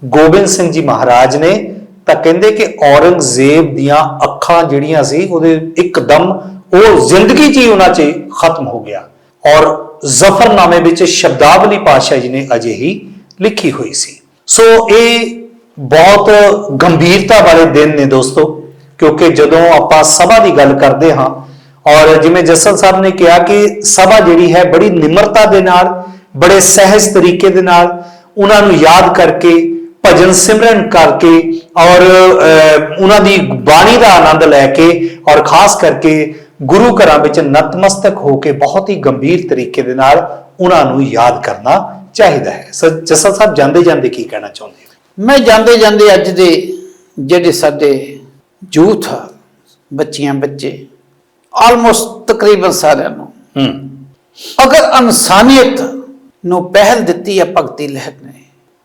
ਗੋਬਿੰਦ ਸਿੰਘ ਜੀ ਮਹਾਰਾਜ ਨੇ, ਤਾਂ ਕਹਿੰਦੇ ਕਿ ਔਰੰਗਜ਼ੇਬ ਦੀਆਂ ਅੱਖਾਂ ਜਿਹੜੀਆਂ ਸੀ, ਉਹਦੇ ਇੱਕਦਮ ਉਹ ਜ਼ਿੰਦਗੀ 'ਚ ਹੀ ਉਹਨਾਂ 'ਚ ਖਤਮ ਹੋ ਗਿਆ। ਔਰ ਜ਼ਫਰਨਾਮੇ ਵਿੱਚ ਸ਼ਬਦਾਵਲੀ ਪਾਤਸ਼ਾਹ ਜੀ ਨੇ ਅਜੇ ਹੀ ਲਿਖੀ ਹੋਈ ਸੀ। ਸੋ ਇਹ ਬਹੁਤ ਗੰਭੀਰਤਾ ਵਾਲੇ ਦਿਨ ਨੇ ਦੋਸਤੋ ਕਿਉਂਕਿ ਜਦੋਂ ਆਪਾਂ ਸਭਾ ਦੀ ਗੱਲ ਕਰਦੇ ਹਾਂ ਔਰ ਜਿਵੇਂ ਜਸਨ ਸਾਹਿਬ ਨੇ ਕਿਹਾ ਕਿ ਸਭਾ ਜਿਹੜੀ ਹੈ ਬੜੀ ਨਿਮਰਤਾ ਦੇ ਨਾਲ ਬੜੇ ਸਹਿਜ ਤਰੀਕੇ ਦੇ ਨਾਲ ਉਹਨਾਂ ਨੂੰ ਯਾਦ ਕਰਕੇ ਭਜਨ ਸਿਮਰਨ ਕਰਕੇ ਔਰ ਅਹ, ਉਹਨਾਂ ਦੀ ਬਾਣੀ ਦਾ ਆਨੰਦ ਲੈ ਕੇ ਔਰ ਖਾਸ ਕਰਕੇ ਗੁਰੂ ਘਰਾਂ ਵਿੱਚ ਨਤਮਸਤਕ ਹੋ ਕੇ ਬਹੁਤ ਹੀ ਗੰਭੀਰ ਤਰੀਕੇ ਦੇ ਨਾਲ ਉਹਨਾਂ ਨੂੰ ਯਾਦ ਕਰਨਾ ਚਾਹੀਦਾ ਹੈ। ਸੋ ਜਸਨ ਸਾਹਿਬ ਜਾਂਦੇ ਜਾਂਦੇ ਕੀ ਕਹਿਣਾ ਚਾਹੁੰਦੇ ਮੈਂ ਜਾਂਦੇ ਜਾਂਦੇ ਅੱਜ ਦੇ ਜਿਹੜੇ ਸਾਡੇ ਯੂਥ ਬੱਚੀਆਂ ਬੱਚੇ ਆਲਮੋਸਟ ਤਕਰੀਬਨ ਸਾਰਿਆਂ ਨੂੰ। ਹੂੰ। ਅਗਰ ਇਨਸਾਨੀਅਤ ਨੂੰ ਪਹਿਲ ਦਿੱਤੀ ਹੈ ਭਗਤੀ ਲਹਿਰ ਨੇ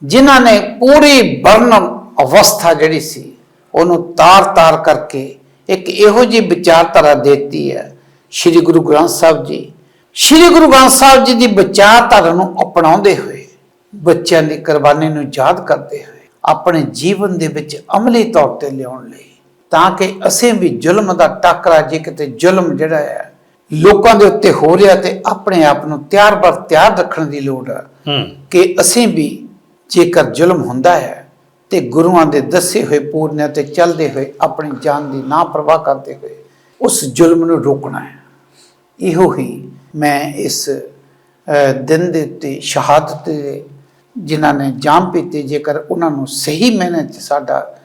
ਜਿਨ੍ਹਾਂ ਨੇ ਪੂਰੀ ਵਰਣਨ ਅਵਸਥਾ ਜਿਹੜੀ ਸੀ ਉਹਨੂੰ ਤਾਰ-ਤਾਰ ਕਰਕੇ ਇੱਕ ਇਹੋ ਜਿਹੀ ਵਿਚਾਰਧਾਰਾ ਦਿੱਤੀ ਹੈ ਸ੍ਰੀ ਗੁਰੂ ਗ੍ਰੰਥ ਸਾਹਿਬ ਜੀ। ਸ੍ਰੀ ਗੁਰੂ ਗ੍ਰੰਥ ਸਾਹਿਬ ਜੀ ਦੀ ਵਿਚਾਰਧਾਰਾ ਨੂੰ ਅਪਣਾਉਂਦੇ ਹੋਏ ਬੱਚਿਆਂ ਦੀ ਕੁਰਬਾਨੀ ਨੂੰ ਯਾਦ ਕਰਦੇ ਹੋਏ ਆਪਣੇ ਜੀਵਨ ਦੇ ਵਿੱਚ ਅਮਲੀ ਤੌਰ ਤੇ ਲਿਆਉਣ ਲਈ ਤਾਂ ਕਿ ਅਸੀਂ ਵੀ ਜ਼ੁਲਮ ਦਾ ਟਾਕਰਾ ਜੇ ਕਿਤੇ ਜ਼ੁਲਮ ਜਿਹੜਾ ਹੈ ਲੋਕਾਂ ਦੇ ਉੱਤੇ ਹੋ ਰਿਹਾ ਤੇ ਆਪਣੇ ਆਪ ਨੂੰ ਤਿਆਰ ਬਰ ਤਿਆਰ ਰੱਖਣ ਦੀ ਲੋੜ ਹੈ ਹੂੰ। ਕਿ ਅਸੀਂ ਵੀ ਜੇਕਰ ਜ਼ੁਲਮ ਹੁੰਦਾ ਹੈ ਤੇ ਗੁਰੂਆਂ ਦੇ ਦੱਸੇ ਹੋਏ ਪੂਰਨਿਆਂ ਤੇ ਚੱਲਦੇ ਹੋਏ ਆਪਣੀ ਜਾਨ ਦੀ ਨਾ ਪਰਵਾਹ ਕਰਦੇ ਹੋਏ ਉਸ ਜ਼ੁਲਮ ਨੂੰ ਰੋਕਣਾ ਹੈ। ਇਹੋ ਹੀ ਮੈਂ ਇਸ ਦਿਨ ਦੇ ਉੱਤੇ, ਸ਼ਹਾਦਤ ਜਿਨ੍ਹਾਂ ਨੇ ਜਾਮ ਪੀਤੀ, ਜੇਕਰ ਉਹਨਾਂ ਨੂੰ ਸਹੀ ਮੈਨੇ ਚ ਸਾਡਾ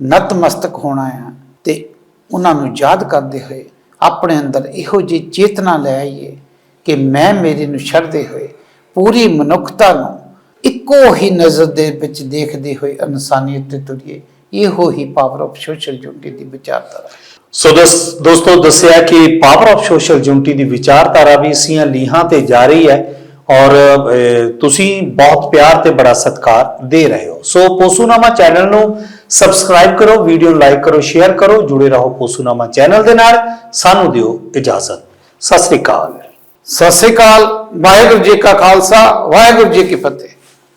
ਨਤਮਸਤਕ ਹੋਣਾ ਹੈ ਤੇ ਉਹਨਾਂ ਨੂੰ ਯਾਦ ਕਰਦੇ ਹੋਏ ਆਪਣੇ ਅੰਦਰ ਇਹੋ ਜਿਹੀ ਚੇਤਨਾ ਲੈ ਆਈਏ ਕਿ ਮੈਂ ਮੇਰੇ ਨੂੰ ਛੱਡਦੇ ਹੋਏ ਪੂਰੀ ਮਨੁੱਖਤਾ ਨੂੰ ਇੱਕੋ ਹੀ ਨਜ਼ਰ ਦੇ ਵਿੱਚ ਦੇਖਦੇ ਹੋਏ ਇਨਸਾਨੀਅਤ ਤੇ ਤੁਰੀਏ। ਇਹੋ ਹੀ ਪਾਵਰ ਆਫ ਸੋਸ਼ਲ ਯੂਨਿਟੀ ਦੀ ਵਿਚਾਰਧਾਰਾ। ਸੋ ਦੋਸ- ਦੋਸਤੋ ਦੱਸਿਆ ਕਿ ਪਾਵਰ ਆਫ ਸੋਸ਼ਲ ਯੂਨਿਟੀ ਦੀ ਵਿਚਾਰਧਾਰਾ ਵੀ ਇਸੀਆਂ ਲੀਹਾਂ ਤੇ ਜਾ ਰਹੀ ਹੈ ਔਰ ਤੁਸੀਂ ਬਹੁਤ ਪਿਆਰ ਤੇ ਬੜਾ ਸਤਿਕਾਰ ਦੇ ਰਹੇ ਹੋ। ਸੋ ਪੋਸੂਨਾਮਾ ਚੈਨਲ ਨੂੰ ਸਬਸਕ੍ਰਾਈਬ ਕਰੋ ਵੀਡੀਓ ਨੂੰ ਲਾਈਕ ਕਰੋ ਸ਼ੇਅਰ ਕਰੋ ਜੁੜੇ ਰਹੋ ਪੋਸੂਨਾਮਾ ਚੈਨਲ ਦੇ ਨਾਲ। ਸਾਨੂੰ ਦਿਓ ਇਜਾਜ਼ਤ। ਸਤਿ ਸ੍ਰੀ ਅਕਾਲ। ਸਤਿ ਸ੍ਰੀ ਅਕਾਲ ਵਾਹਿਗੁਰੂ ਜੀ ਕਾ ਖਾਲਸਾ ਵਾਹਿਗੁਰੂ ਜੀ ਕੀ ਫਤਿਹ।